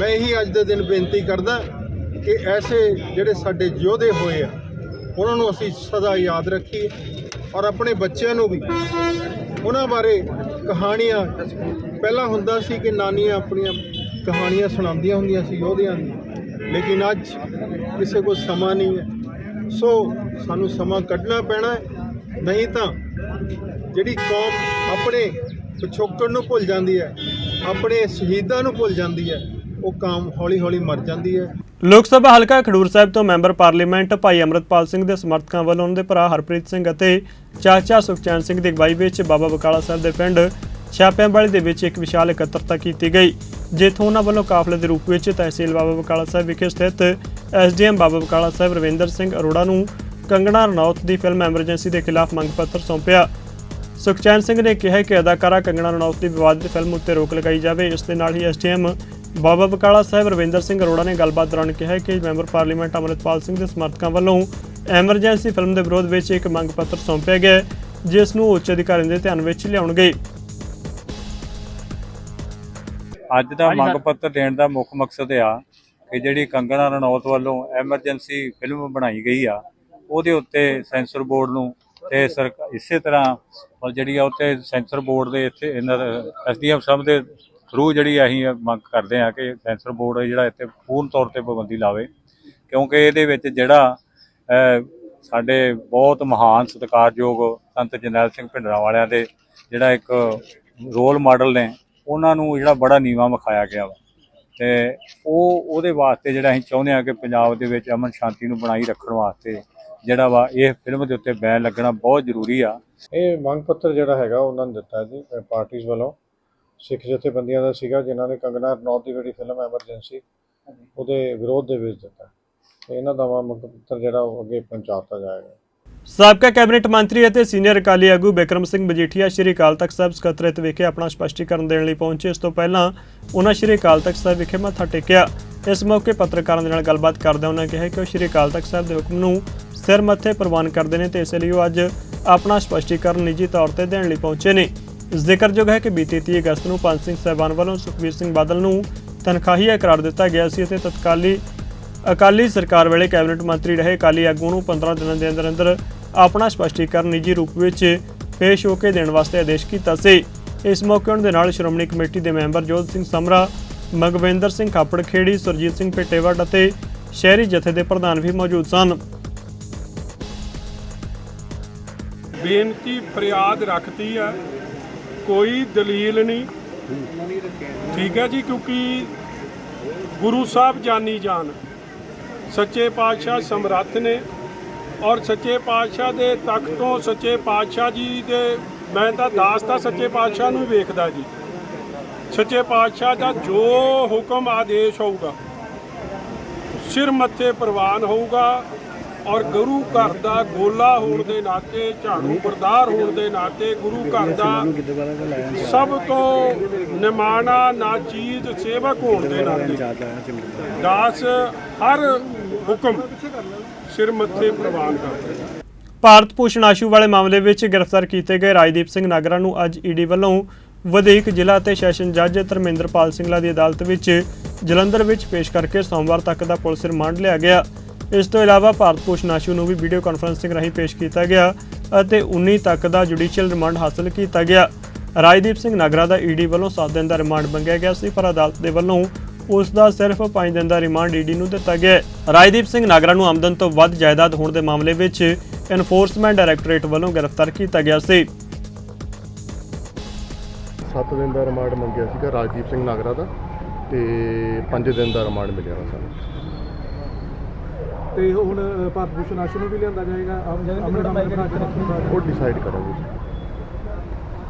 ਮੈਂ ਇਹੀ ਅੱਜ ਦੇ ਦਿਨ ਬੇਨਤੀ ਕਰਦਾ ਕਿ ਐਸੇ ਜਿਹੜੇ ਸਾਡੇ ਯੋਧੇ ਹੋਏ ਆ, ਉਹਨਾਂ ਨੂੰ ਅਸੀਂ ਸਦਾ ਯਾਦ ਰੱਖੀਏ। ਔਰ ਆਪਣੇ ਬੱਚਿਆਂ ਨੂੰ ਵੀ। ਉਹਨਾਂ ਬਾਰੇ ਕਹਾਣੀਆਂ, ਪਹਿਲਾਂ ਹੁੰਦਾ ਸੀ ਕਿ ਨਾਨੀਆਂ ਆਪਣੀਆਂ ਕਹਾਣੀਆਂ ਸੁਣਾਉਂਦੀਆਂ ਹੁੰਦੀਆਂ ਸੀ ਯੋਧਿਆਂ ਦੀ ਲੇਕਿਨ ਅੱਜ ਕਿਸੇ ਕੋਲ ਸਮਾਂ ਨਹੀਂ ਹੈ। ਸੋ ਸਾਨੂੰ ਸਮਾਂ ਕੱਢਣਾ ਪੈਣਾ ਹੈ। ਨਹੀਂ ਤਾਂ ਜਿਹੜੀ ਕੌਮ ਆਪਣੇ ਪਿਛੋਕੜ ਨੂੰ ਭੁੱਲ ਜਾਂਦੀ ਹੈ, ਆਪਣੇ ਸ਼ਹੀਦਾਂ ਨੂੰ ਭੁੱਲ ਜਾਂਦੀ ਹੈ, ਉਹ ਕਾਮ ਹੌਲੀ ਹੌਲੀ ਮਰ ਜਾਂਦੀ ਹੈ। ਲੋਕ ਸਭਾ ਹਲਕਾ ਖਡੂਰ ਸਾਹਿਬ ਤੋਂ ਮੈਂਬਰ ਪਾਰਲੀਮੈਂਟ ਭਾਈ ਅਮਰਤਪਾਲ ਸਿੰਘ ਦੇ ਸਮਰਥਕਾਂ ਵੱਲੋਂ ਉਹਨਾਂ ਦੇ ਭਰਾ ਹਰਪ੍ਰੀਤ ਸਿੰਘ ਅਤੇ ਚਾਚਾ ਸੁਖਚੈਨ ਸਿੰਘ ਦੀ ਅਗਵਾਈ ਵਿੱਚ ਬਾਬਾ ਬਕਾਲਾ ਸਾਹਿਬ ਦੇ ਪਿੰਡ ਛਾਪਿਆਂਵਾਲੀ ਦੇ ਵਿੱਚ ਇੱਕ ਵਿਸ਼ਾਲ ਇਕੱਤਰਤਾ ਕੀਤੀ ਗਈ, ਜਿੱਥੋਂ ਉਹਨਾਂ ਵੱਲੋਂ ਕਾਫਲੇ ਦੇ ਰੂਪ ਵਿੱਚ ਤਹਿਸੀਲ ਬਾਬਾ ਬਕਾਲਾ ਸਾਹਿਬ ਵਿਖੇ ਸਥਿਤ ਐਸਡੀਐਮ ਬਾਬਾ ਬਕਾਲਾ ਸਾਹਿਬ ਰਵਿੰਦਰ ਸਿੰਘ ਅਰੋੜਾ ਨੂੰ ਕੰਗਣਾ ਰਣੌਤ ਦੀ ਫਿਲਮ ਐਮਰਜੈਂਸੀ ਦੇ ਖਿਲਾਫ ਮੰਗ ਪੱਤਰ ਸੌਂਪਿਆ। ਸੁਖਚੈਨ ਸਿੰਘ ਨੇ ਕਿਹਾ ਕਿ ਅਦਾਕਾਰਾ ਕੰਗਣਾ ਰਣੌਤ ਦੀ ਵਿਵਾਦਿਤ ਫਿਲਮ ਉੱਤੇ ਰੋਕ ਲਗਾਈ ਜਾਵੇ, ਇਸ ਦੇ ਨਾਲ ਹੀ ਐਸਟੀਐਮ ਬਾਬਾ ਬਕਾਲਾ ਸਾਹਿਬ ਰਵਿੰਦਰ ਸਿੰਘ ਅਰੋੜਾ ਨੇ ਗੱਲਬਾਤ ਦੌਰਾਨ ਕਿਹਾ ਕਿ ਮੈਂਬਰ ਪਾਰਲੀਮੈਂਟ ਅਮਰਿਤਪਾਲ ਸਿੰਘ ਦੇ ਸਮਰਥਕਾਂ ਵੱਲੋਂ ਐਮਰਜੈਂਸੀ ਫਿਲਮ ਦੇ ਵਿਰੋਧ ਵਿੱਚ ਇੱਕ ਮੰਗ ਪੱਤਰ ਸੌਂਪਿਆ ਗਿਆ ਜਿਸ ਨੂੰ ਉੱਚ ਅਧਿਕਾਰੀਆਂ ਦੇ ਧਿਆਨ ਵਿੱਚ ਲਿਆਉਣਗੇ। ਅੱਜ ਦਾ ਮੰਗ ਪੱਤਰ ਦੇਣ ਦਾ ਮੁੱਖ ਮਕਸਦ ਆ ਕਿ ਜਿਹੜੀ ਕੰਗਣਾ ਰਣੌਤ ਵੱਲੋਂ ਐਮਰਜੈਂਸੀ ਫਿਲਮ ਬਣਾਈ ਗਈ ਆ ਉਹਦੇ ਉੱਤੇ ਸੈਂਸਰ ਬੋਰਡ ਨੂੰ ਤੇ ਸਰਕ- ਇਸੇ ਤਰ੍ਹਾਂ ਔਰ ਜਿਹੜੀ ਆ ਉੱਤੇ ਸੈਂਸਰ ਬੋਰਡ ਦੇ ਇੱਥੇ ਇਹਨਾਂ ਐਸਡੀਐਮ ਸਾਹਿਬ ਦੇ ਥਰੂ ਜਿਹੜੀ ਅਸੀਂ ਮੰਗ ਕਰਦੇ ਹਾਂ ਕਿ ਸੈਂਸਰ ਬੋਰਡ ਜਿਹੜਾ ਇੱਥੇ ਪੂਰਨ ਤੌਰ ਤੇ ਪਾਬੰਦੀ ਲਾਵੇ, ਕਿਉਂਕਿ ਇਹਦੇ ਵਿੱਚ ਜਿਹੜਾ ਸਾਡੇ ਬਹੁਤ ਮਹਾਨ ਸਤਿਕਾਰਯੋਗ ਸੰਤ ਜਰਨੈਲ ਸਿੰਘ ਭਿੰਡਰਾਂ ਵਾਲਿਆਂ ਦੇ ਜਿਹੜਾ ਇੱਕ ਰੋਲ ਮਾਡਲ ਨੇ, ਉਹਨਾਂ ਨੂੰ ਜਿਹੜਾ ਬੜਾ ਨੀਵਾ ਵਿਖਾਇਆ ਗਿਆ ਵਾ। ਤੇ ਉਹ, ਉਹਦੇ ਵਾਸਤੇ ਜਿਹੜਾ ਅਸੀਂ ਚਾਹੁੰਦੇ ਆ ਕਿ ਪੰਜਾਬ ਦੇ ਵਿੱਚ ਅਮਨ ਸ਼ਾਂਤੀ ਨੂੰ ਬਣਾਈ ਰੱਖਣ ਵਾਸਤੇ ਜਿਹੜਾ ਵਾ, ਇਹ ਫਿਲਮ ਦੇ ਉੱਤੇ ਬੈਨ ਲੱਗਣਾ ਬਹੁਤ ਜ਼ਰੂਰੀ ਆ। ਇਹ ਮੰਗ ਪੱਤਰ ਜਿਹੜਾ ਹੈਗਾ, ਉਹਨਾਂ ਨੇ ਦਿੱਤਾ ਜੀ ਪਾਰਟੀਆਂ ਵੱਲੋਂ। ਸਿੱਖ ਜਥੇਬੰਦੀਆਂ ਦਾ ਸੀਗਾ ਜਿਨ੍ਹਾਂ ਨੇ ਕੰਗਨਾ ਰਣੌਤ ਦੀ ਜਿਹੜੀ ਫਿਲਮ ਐਮਰਜੈਂਸੀ ਉਹਦੇ ਵਿਰੋਧ ਦੇ ਵਿੱਚ ਦਿੱਤਾ। ਤੇ ਇਹਨਾਂ ਦਾ ਮੰਗ ਪੱਤਰ ਜਿਹੜਾ ਉਹ ਅੱਗੇ ਪਹੁੰਚਾਤਾ ਜਾਏਗਾ। ਸਾਬਕਾ ਕੈਬਨਿਟ ਮੰਤਰੀ ਅਤੇ ਸੀਨੀਅਰ ਅਕਾਲੀ ਆਗੂ ਬਿਕਰਮ ਸਿੰਘ ਮਜੀਠੀਆ ਸ਼੍ਰੀ ਅਕਾਲ ਤਖਤ ਸਾਹਿਬ ਸਕੱਤਰੇਤ ਵਿਖੇ ਆਪਣਾ ਸਪਸ਼ਟੀਕਰਨ ਦੇਣ ਲਈ ਪਹੁੰਚੇ। ਇਸ ਤੋਂ ਪਹਿਲਾਂ ਉਹਨਾਂ ਸ਼੍ਰੀ ਅਕਾਲ ਤਖਤ ਸਾਹਿਬ ਵਿਖੇ ਮੱਥਾ ਟੇਕਿਆ। ਇਸ ਮੌਕੇ ਪੱਤਰਕਾਰਾਂ ਦੇ ਨਾਲ ਗੱਲਬਾਤ ਕਰਦਿਆਂ ਉਹਨਾਂ ਕਿਹਾ ਕਿ ਉਹ ਸ਼੍ਰੀ ਅਕਾਲ ਤਖਤ ਸਾਹਿਬ ਦੇ ਹੁਕਮ ਨੂੰ ਸਿਰ ਮੱਥੇ ਪ੍ਰਵਾਨ ਕਰਦੇ ਨੇ ਤੇ ਇਸ ਲਈ ਉਹ ਅੱਜ ਆਪਣਾ ਸਪਸ਼ਟੀਕਰਨ ਨਿੱਜੀ ਤੌਰ ਤੇ ਦੇਣ ਲਈ ਪਹੁੰਚੇ ਨੇ। ਜ਼ਿਕਰਯੋਗ ਹੈ ਕਿ ਬੀਤੀ 30 ਅਗਸਤ ਨੂੰ ਪੰਜ ਸਿੰਘ ਸਾਹਿਬਾਨ ਵੱਲੋਂ ਸੁਖਬੀਰ ਸਿੰਘ ਬਾਦਲ ਨੂੰ ਤਨਖਾਹੀਆ ਕਰਾਰ ਦਿੱਤਾ ਗਿਆ ਸੀ ਅਤੇ ਤਤਕਾਲੀ ਅਕਾਲੀ ਸਰਕਾਰ ਵੇਲੇ ਕੈਬਨਿਟ ਮੰਤਰੀ ਰਹੇ ਅਕਾਲੀ ਆਗੂ ਨੂੰ 15 ਦਿਨਾਂ ਦੇ ਅੰਦਰ ਅੰਦਰ ਆਪਣਾ ਸਪਸ਼ਟੀਕਰਨ ਨਿੱਜੀ ਰੂਪ ਵਿੱਚ ਪੇਸ਼ ਹੋ ਕੇ ਦੇਣ ਵਾਸਤੇ ਆਦੇਸ਼ ਕੀਤਾ ਸੀ। ਇਸ ਮੌਕੇ ਉਹਨਾਂ ਦੇ ਨਾਲ ਸ਼੍ਰੋਮਣੀ ਕਮੇਟੀ ਦੇ ਮੈਂਬਰ ਜੋਧ ਸਿੰਘ ਸਮਰਾ, ਮਗਵਿੰਦਰ ਸਿੰਘ ਖਾਪੜ ਖੇੜੀ ਸੁਰਜੀਤ ਸਿੰਘ ਪੇਟੇਵੜ ਅਤੇ ਸ਼ਹਿਰੀ ਜਥੇ ਦੇ ਪ੍ਰਧਾਨ ਵੀ ਮੌਜੂਦ ਸਨ। ਬੇਨਤੀ, ਫਰਿਆਦ ਰੱਖਤੀ ਆ ਕੋਈ ਦਲੀਲ ਨਹੀਂ। ਠੀਕ ਹੈ ਜੀ, ਕਿਉਂਕਿ ਗੁਰੂ ਸਾਹਿਬ ਜਾਨੀ ਜਾਨ। ਸੱਚੇ ਪਾਤਸ਼ਾਹ ਸਮਰੱਥ ਨੇ ਔਰ ਸੱਚੇ ਪਾਤਸ਼ਾਹ ਦੇ ਤਖਤ ਤੋਂ ਸੱਚੇ ਪਾਤਸ਼ਾਹ ਜੀ ਦੇ, ਮੈਂ ਤਾਂ ਦਾਸ ਤਾਂ ਸੱਚੇ ਪਾਤਸ਼ਾਹ ਨੂੰ ਹੀ ਵੇਖਦਾ ਜੀ। ਸੱਚੇ ਪਾਤਸ਼ਾਹ ਦਾ ਜੋ ਹੁਕਮ ਆਦੇਸ਼ ਹੋਊਗਾ, ਸਿਰ ਮੱਥੇ ਪ੍ਰਵਾਨ ਹੋਊਗਾ ਔਰ ਗੁਰੂ ਘਰ ਦਾ ਗੋਲਾ ਹੋਣ ਦੇ ਨਾਤੇ, ਝਾੜੂ ਬਰਦਾਰ ਹੋਣ ਦੇ ਨਾਤੇ ਗੁਰੂ ਘਰ ਦਾ ਸਭ ਤੋਂ ਨਿਮਾਣਾ, ਨਾਚੀਜ਼ ਸੇਵਕ ਹੋਣ ਦੇ ਨਾਤੇ। ਦਾਸ ਹਰ ਹੁਕਮ ਸਿਰ ਮੱਥੇ ਪ੍ਰਵਾਨ ਕਰਦਾ ਹੈ ਭਾਰਤ ਭੂਸ਼ਣ ਆਸ਼ੂ ਵਾਲੇ ਮਾਮਲੇ ਵਿੱਚ ਗ੍ਰਿਫਤਾਰ ਕੀਤੇ ਗਏ ਰਾਜਦੀਪ ਸਿੰਘ ਨਾਗਰਾ ਨੂੰ ਅੱਜ ਈਡੀ ਵੱਲੋਂ ਵਧੇਕ ਜ਼ਿਲ੍ਹਾ ਤੇ ਸੈਸ਼ਨ ਜੱਜ ਧਰਮਿੰਦਰਪਾਲ ਸਿੰਘਲਾ ਦੀ ਅਦਾਲਤ ਵਿੱਚ ਜਲੰਧਰ ਵਿੱਚ ਪੇਸ਼ ਕਰਕੇ ਸੋਮਵਾਰ ਤੱਕ ਦਾ ਪੁਲਿਸ ਰਿਮਾਂਡ ਲਿਆ ਗਿਆ। ਇਸ ਤੋਂ ਇਲਾਵਾ ਭਾਰਤ ਭੂਸ਼ਣ ਆਸ਼ੂ ਨੂੰ ਵੀ ਵੀਡੀਓ ਕਾਨਫਰੰਸਿੰਗ ਰਾਹੀਂ ਪੇਸ਼ ਕੀਤਾ ਗਿਆ ਅਤੇ 19 ਤੱਕ ਦਾ ਜੁਡੀਸ਼ੀਅਲ ਰਿਮਾਂਡ ਹਾਸਲ ਕੀਤਾ ਗਿਆ। ਰਾਜਦੀਪ ਸਿੰਘ ਨਾਗਰਾ ਦਾ ਈਡੀ ਵੱਲੋਂ 7 ਦਿਨ ਦਾ ਰਿਮਾਂਡ ਮੰਗਿਆ ਗਿਆ ਸੀ, ਪਰ ਅਦਾਲਤ ਦੇ ਵੱਲੋਂ ਉਸ ਦਾ ਸਿਰਫ 5 ਦਿਨ ਦਾ ਰਿਮਾਂਡ ਈਡੀ ਨੂੰ ਦਿੱਤਾ ਗਿਆ ਰਾਜਦੀਪ ਸਿੰਘ ਨਾਗਰਾ ਨੂੰ ਆਮਦਨ ਤੋਂ ਵੱਧ ਜਾਇਦਾਦ ਹੋਣ ਦੇ ਮਾਮਲੇ ਵਿੱਚ ਐਨਫੋਰਸਮੈਂਟ ਡਾਇਰੈਕਟੋਰੇਟ ਵੱਲੋਂ ਗ੍ਰਿਫਤਾਰ ਕੀਤਾ ਗਿਆ ਸੀ। 7 ਦਿਨ ਦਾ ਰਿਮਾਂਡ ਮੰਗਿਆ ਸੀਗਾ ਰਾਜਦੀਪ ਸਿੰਘ ਨਾਗਰਾ ਦਾ ਤੇ 5 ਦਿਨ ਦਾ ਰਿਮਾਂਡ ਮਿਲਿਆ ਸਾਨੂੰ। ਤੇ ਹੁਣ ਭਾਰਤ ਭੂਸ਼ਣ ਆਸ਼ੂ ਨੂੰ ਵੀ ਲਿਆਂਦਾ ਜਾਏਗਾ। ਉਹ ਡਿਸਾਈਡ ਕਰਾਂਗੇ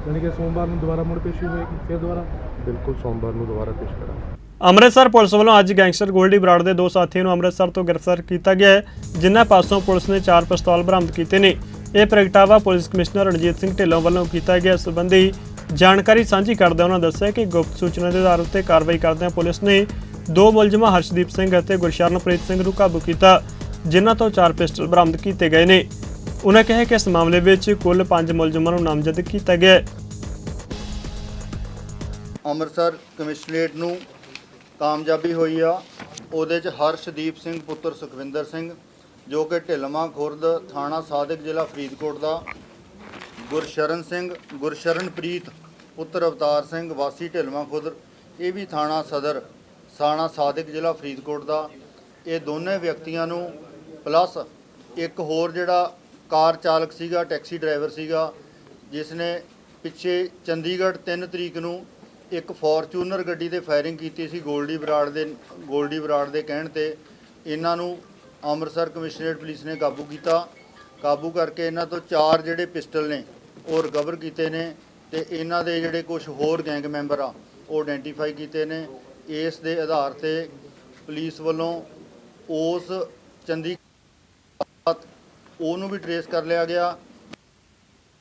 ਯਾਨੀ ਕਿ ਸੋਮਵਾਰ ਨੂੰ ਦੁਬਾਰਾ ਮੁੜ ਪੇਸ਼ੀ ਹੋਏਗੀ ਫਿਰ ਦੁਬਾਰਾ? ਬਿਲਕੁਲ ਸੋਮਵਾਰ ਨੂੰ ਦੁਬਾਰਾ ਪੇਸ਼ ਕਰਾਂਗੇ। ਅੰਮ੍ਰਿਤਸਰ ਪੁਲਿਸ ਵੱਲੋਂ ਅੱਜ ਗੈਂਗਸਟਰ ਗੋਲਡੀ ਬਰਾੜ ਦੇ ਦੋ ਸਾਥੀਆਂ ਨੂੰ ਅੰਮ੍ਰਿਤਸਰ ਤੋਂ ਗ੍ਰਿਫਤਾਰ ਕੀਤਾ ਗਿਆ ਹੈ ਜਿਨ੍ਹਾਂ ਪਾਸੋਂ ਪੁਲਿਸ ਨੇ ਚਾਰ ਪਿਸਤੌਲ ਬਰਾਮਦ ਕੀਤੇ ਨੇ। ਇਹ ਪ੍ਰਗਟਾਵਾ ਪੁਲਿਸ ਕਮਿਸ਼ਨਰ ਰਣਜੀਤ ਸਿੰਘ ਢਿੱਲੋਂ ਵੱਲੋਂ ਕੀਤਾ ਗਿਆ। ਸੰਬੰਧੀ ਜਾਣਕਾਰੀ ਸਾਂਝੀ ਕਰਦਿਆਂ ਉਹਨਾਂ ਦੱਸਿਆ ਕਿ ਗੁਪਤ ਸੂਚਨਾ ਦੇ ਆਧਾਰ ਉੱਤੇ ਕਾਰਵਾਈ ਕਰਦਿਆਂ ਪੁਲਿਸ ਨੇ ਦੋ ਮੁਲਜ਼ਮਾਂ ਹਰਸ਼ਦੀਪ ਸਿੰਘ ਅਤੇ ਗੁਰਸ਼ਰਨਪ੍ਰੀਤ ਸਿੰਘ ਨੂੰ ਕਾਬੂ ਕੀਤਾ, ਜਿਨ੍ਹਾਂ ਤੋਂ ਚਾਰ ਪਿਸਟਲ ਬਰਾਮਦ ਕੀਤੇ ਗਏ ਨੇ। ਉਹਨਾਂ ਕਿਹਾ ਕਿ ਇਸ ਮਾਮਲੇ ਵਿੱਚ ਕੁੱਲ 5 ਮੁਲਜ਼ਮਾਂ ਨੂੰ ਨਾਮਜ਼ਦ ਕੀਤਾ ਗਿਆ ਹੈ। ਅੰਮ੍ਰਿਤਸਰ ਕਮਿਸ਼ਨਰੇਟ ਨੂੰ ਕਾਮਯਾਬੀ ਹੋਈ ਆ। ਉਹਦੇ ਚ ਹਰਸ਼ਦੀਪ ਸਿੰਘ ਪੁੱਤਰ ਸੁਖਵਿੰਦਰ ਸਿੰਘ, ਜੋ ਕਿ ਢਿਲਮਾ ਖੁਰਦ ਥਾਣਾ ਸਾਦਿਕ ਜ਼ਿਲ੍ਹਾ ਫਰੀਦਕੋਟ ਦਾ। ਗੁਰਸ਼ਰਨ ਸਿੰਘ, ਗੁਰਸ਼ਰਨਪ੍ਰੀਤ ਪੁੱਤਰ ਅਵਤਾਰ ਸਿੰਘ ਵਾਸੀ ਢਿਲਮਾ ਖੁਰਦ, ਇਹ ਵੀ ਥਾਣਾ ਸਦਰ। ਸਾਣਾ ਸਾਦਿਕ ਜ਼ਿਲ੍ਹਾ ਫਰੀਦਕੋਟ ਦਾ। ਇਹ ਦੋਨੇ ਵਿਅਕਤੀਆਂ ਨੂੰ ਪਲੱਸ ਇੱਕ ਹੋਰ ਜਿਹੜਾ ਕਾਰ ਚਾਲਕ ਸੀਗਾ, ਟੈਕਸੀ ਡਰਾਈਵਰ ਸੀਗਾ ਜਿਸ ਨੇ ਪਿੱਛੇ ਚੰਡੀਗੜ੍ਹ 3 ਤਰੀਕ ਨੂੰ ਇੱਕ ਫੋਰਚੂਨਰ ਗੱਡੀ ਤੇ ਫਾਇਰਿੰਗ ਕੀਤੀ ਸੀ ਗੋਲਡੀ ਬਰਾੜ ਦੇ, ਗੋਲਡੀ ਬਰਾੜ ਦੇ ਕਹਿਣ ਤੇ। ਇਹਨਾਂ ਨੂੰ ਅੰਮ੍ਰਿਤਸਰ ਕਮਿਸ਼ਨਰੇਟ ਪੁਲਿਸ ਨੇ ਕਾਬੂ ਕੀਤਾ। ਕਾਬੂ ਕਰਕੇ ਇਹਨਾਂ ਤੋਂ ਚਾਰ ਜਿਹੜੇ ਪਿਸਟਲ ਨੇ, ਉਹ ਰਿਕਵਰ ਕੀਤੇ ਨੇ ਤੇ ਇਹਨਾਂ ਦੇ ਜਿਹੜੇ ਕੁਝ ਹੋਰ ਗੈਂਗ ਮੈਂਬਰ ਆ, ਉਹ ਆਇਡੈਂਟੀਫਾਈ ਕੀਤੇ ਨੇ। ਇਸ ਦੇ ਆਧਾਰ ਤੇ ਪੁਲਿਸ ਵੱਲੋਂ ਉਸ ਚੰਦੀ ਉਹਨੂੰ ਵੀ ਟਰੇਸ ਕਰ ਲਿਆ ਗਿਆ।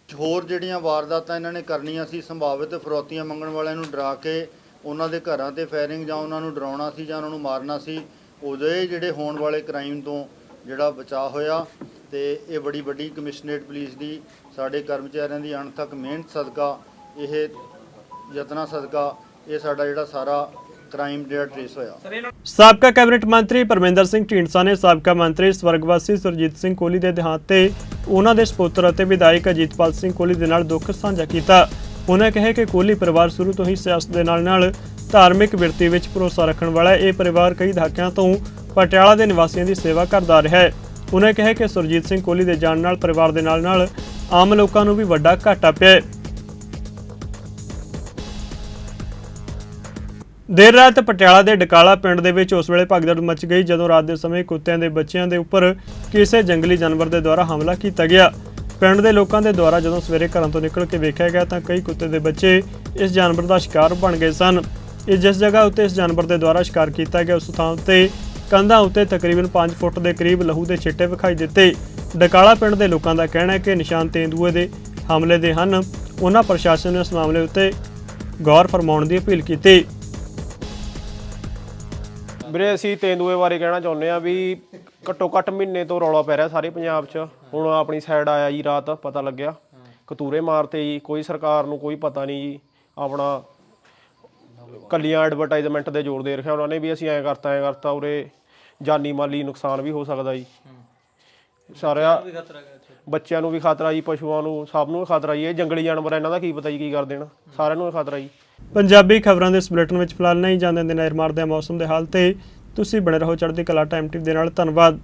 ਹੋਰ ਜਿਹੜੀਆਂ ਵਾਰਦਾਤਾਂ ਇਹਨਾਂ ਨੇ ਕਰਨੀਆਂ ਸੀ, ਸੰਭਾਵਿਤ ਫਰੋਤੀਆਂ ਮੰਗਣ ਵਾਲਿਆਂ ਨੂੰ ਡਰਾ ਕੇ ਉਹਨਾਂ ਦੇ ਘਰਾਂ ਤੇ ਫਾਇਰਿੰਗ ਜਾਂ ਉਹਨਾਂ ਨੂੰ ਡਰਾਉਣਾ ਸੀ ਜਾਂ ਉਹਨਾਂ ਨੂੰ ਮਾਰਨਾ ਸੀ, ਉਹਦੇ ਜਿਹੜੇ ਹੋਣ ਵਾਲੇ ਕ੍ਰਾਈਮ ਤੋਂ ਜਿਹੜਾ ਬਚਾਅ ਹੋਇਆ ਤੇ ਇਹ ਬੜੀ ਵੱਡੀ ਕਮਿਸ਼ਨਰੇਟ ਪੁਲਿਸ ਦੀ, ਸਾਡੇ ਕਰਮਚਾਰੀਆਂ ਦੀ ਅਣਥੱਕ ਮਿਹਨਤ ਸਦਕਾ, ਇਹ ਯਤਨਾਂ ਸਦਕਾ, ਇਹ ਸਾਡਾ ਜਿਹੜਾ ਸਾਰਾ ਕ੍ਰਾਈਮ ਜਿਹੜਾ ਟ੍ਰੇਸ ਹੋਇਆ। ਸਾਬਕਾ ਕੈਬਨਿਟ ਮੰਤਰੀ ਪਰਮਿੰਦਰ ਸਿੰਘ ਢੀਂਡਸਾ ਨੇ ਸਾਬਕਾ ਮੰਤਰੀ ਸਵਰਗਵਾਸੀ ਸੁਰਜੀਤ ਸਿੰਘ ਕੋਹਲੀ ਦੇ ਦੇਹਾਂਤ ਤੇ ਉਹਨਾਂ ਦੇ ਸਪੁੱਤਰ ਅਤੇ ਵਿਧਾਇਕ ਅਜੀਤਪਾਲ ਸਿੰਘ ਕੋਹਲੀ ਦੇ ਨਾਲ ਦੁੱਖ ਸਾਂਝਾ ਕੀਤਾ। ਉਹਨਾਂ ਕਿਹਾ ਕਿ ਕੋਹਲੀ ਪਰਿਵਾਰ ਸ਼ੁਰੂ ਤੋਂ ਹੀ ਸਿਆਸਤ ਦੇ ਨਾਲ ਨਾਲ ਧਾਰਮਿਕ ਵਿਰਤੀ ਵਿੱਚ ਭਰੋਸਾ ਰੱਖਣ ਵਾਲਾ ਹੈ। ਇਹ ਪਰਿਵਾਰ ਕਈ ਦਹਾਕਿਆਂ ਤੋਂ ਪਟਿਆਲਾ ਦੇ ਨਿਵਾਸੀਆਂ ਦੀ ਸੇਵਾ ਕਰਦਾ ਰਿਹਾ ਹੈ। ਉਹਨਾਂ ਕਿਹਾ ਕਿ ਸੁਰਜੀਤ ਸਿੰਘ ਕੋਹਲੀ ਦੇ ਜਾਣ ਨਾਲ ਪਰਿਵਾਰ ਦੇ ਨਾਲ ਨਾਲ ਆਮ ਲੋਕਾਂ ਨੂੰ ਵੀ ਵੱਡਾ ਘਾਟਾ ਪਿਆ ਹੈ। ਦੇਰ ਰਾਤ ਪਟਿਆਲਾ ਦੇ ਡਕਾਲਾ ਪਿੰਡ ਦੇ ਵਿੱਚ ਉਸ ਵੇਲੇ ਭਗਦੜ ਮਚ ਗਈ ਜਦੋਂ ਰਾਤ ਦੇ ਸਮੇਂ ਕੁੱਤਿਆਂ ਦੇ ਬੱਚਿਆਂ ਦੇ ਉੱਪਰ ਕਿਸੇ ਜੰਗਲੀ ਜਾਨਵਰ ਦੇ ਦੁਆਰਾ ਹਮਲਾ ਕੀਤਾ ਗਿਆ। ਪਿੰਡ ਦੇ ਲੋਕਾਂ ਦੇ ਦੁਆਰਾ ਜਦੋਂ ਸਵੇਰੇ ਘਰਾਂ ਤੋਂ ਨਿਕਲ ਕੇ ਵੇਖਿਆ ਗਿਆ ਤਾਂ ਕਈ ਕੁੱਤੇ ਦੇ ਬੱਚੇ ਇਸ ਜਾਨਵਰ ਦਾ ਸ਼ਿਕਾਰ ਬਣ ਗਏ ਸਨ। ਇਹ ਜਿਸ ਜਗ੍ਹਾ ਉੱਤੇ ਇਸ ਜਾਨਵਰ ਦੇ ਦੁਆਰਾ ਸ਼ਿਕਾਰ ਕੀਤਾ ਗਿਆ, ਉਸ ਥਾਂ ਉੱਤੇ ਕੰਧਾਂ ਉੱਤੇ ਤਕਰੀਬਨ 5 ਫੁੱਟ ਦੇ ਕਰੀਬ ਲਹੂ ਦੇ ਛਿੱਟੇ ਵਿਖਾਈ ਦਿੱਤੇ। ਡਕਾਲਾ ਪਿੰਡ ਦੇ ਲੋਕਾਂ ਦਾ ਕਹਿਣਾ ਹੈ ਕਿ ਨਿਸ਼ਾਨ ਤੇਂਦੂਏ ਦੇ ਹਮਲੇ ਦੇ ਹਨ। ਉਹਨਾਂ ਪ੍ਰਸ਼ਾਸਨ ਨੂੰ ਇਸ ਮਾਮਲੇ ਉੱਤੇ ਗੌਰ ਫਰਮਾਉਣ ਦੀ ਅਪੀਲ ਕੀਤੀ। ਵੀਰੇ ਅਸੀਂ ਤੇਂਦੂਏ ਬਾਰੇ ਕਹਿਣਾ ਚਾਹੁੰਦੇ ਆ ਵੀ ਘੱਟੋ ਘੱਟ ਮਹੀਨੇ ਤੋਂ ਰੌਲਾ ਪੈ ਰਿਹਾ ਸਾਰੇ ਪੰਜਾਬ 'ਚ। ਹੁਣ ਆਪਣੀ ਸਾਈਡ ਆਇਆ ਜੀ ਰਾਤ ਪਤਾ ਲੱਗਿਆ। ਕਤੂਰੇ ਮਾਰਤੇ ਜੀ ਕੋਈ ਸਰਕਾਰ ਨੂੰ ਕੋਈ ਪਤਾ ਨਹੀਂ ਜੀ ਆਪਣਾ ਕੱਲੀਆਂ ਐਡਵਰਟਾਈਜ਼ਮੈਂਟ ਦੇ ਜ਼ੋਰ ਦੇ ਰੱਖਿਆ ਉਹਨਾਂ ਨੇ ਵੀ ਅਸੀਂ ਐਂ ਕਰਤਾ ਐਂ ਕਰਤਾ ਉਰੇ ਜਾਨੀ ਮਾਲੀ ਨੁਕਸਾਨ ਵੀ ਹੋ ਸਕਦਾ ਜੀ। ਸਾਰਿਆ ਬੱਚਿਆਂ ਨੂੰ ਵੀ ਖਤਰਾ ਜੀ ਪਸ਼ੂਆਂ ਨੂੰ ਸਭ ਨੂੰ ਖਤਰਾ ਜੀ। ਇਹ ਜੰਗਲੀ ਜਾਨਵਰ ਇਹਨਾਂ ਦਾ ਕੀ ਪਤਾ ਜੀ ਕੀ ਕਰ ਦੇਣ। ਸਾਰਿਆਂ ਨੂੰ ਖਤਰਾ ਜੀ। ਪੰਜਾਬੀ ਖਬਰਾਂ ਦੇ ਇਸ ਬੁਲੇਟਿਨ ਵਿੱਚ ਫਿਲਹਾਲ ਨਹੀਂ ਜਾਂਦੇ, ਦਿਨ ਮਾਰਦੇ ਮੌਸਮ ਦੇ ਹਾਲ ਤੇ। ਤੁਸੀਂ ਬਣੇ ਰਹੋ ਚੜ੍ਹਦੀ ਕਲਾ ਟਾਈਮ ਟਿਪ ਦੇ ਨਾਲ। ਧੰਨਵਾਦ।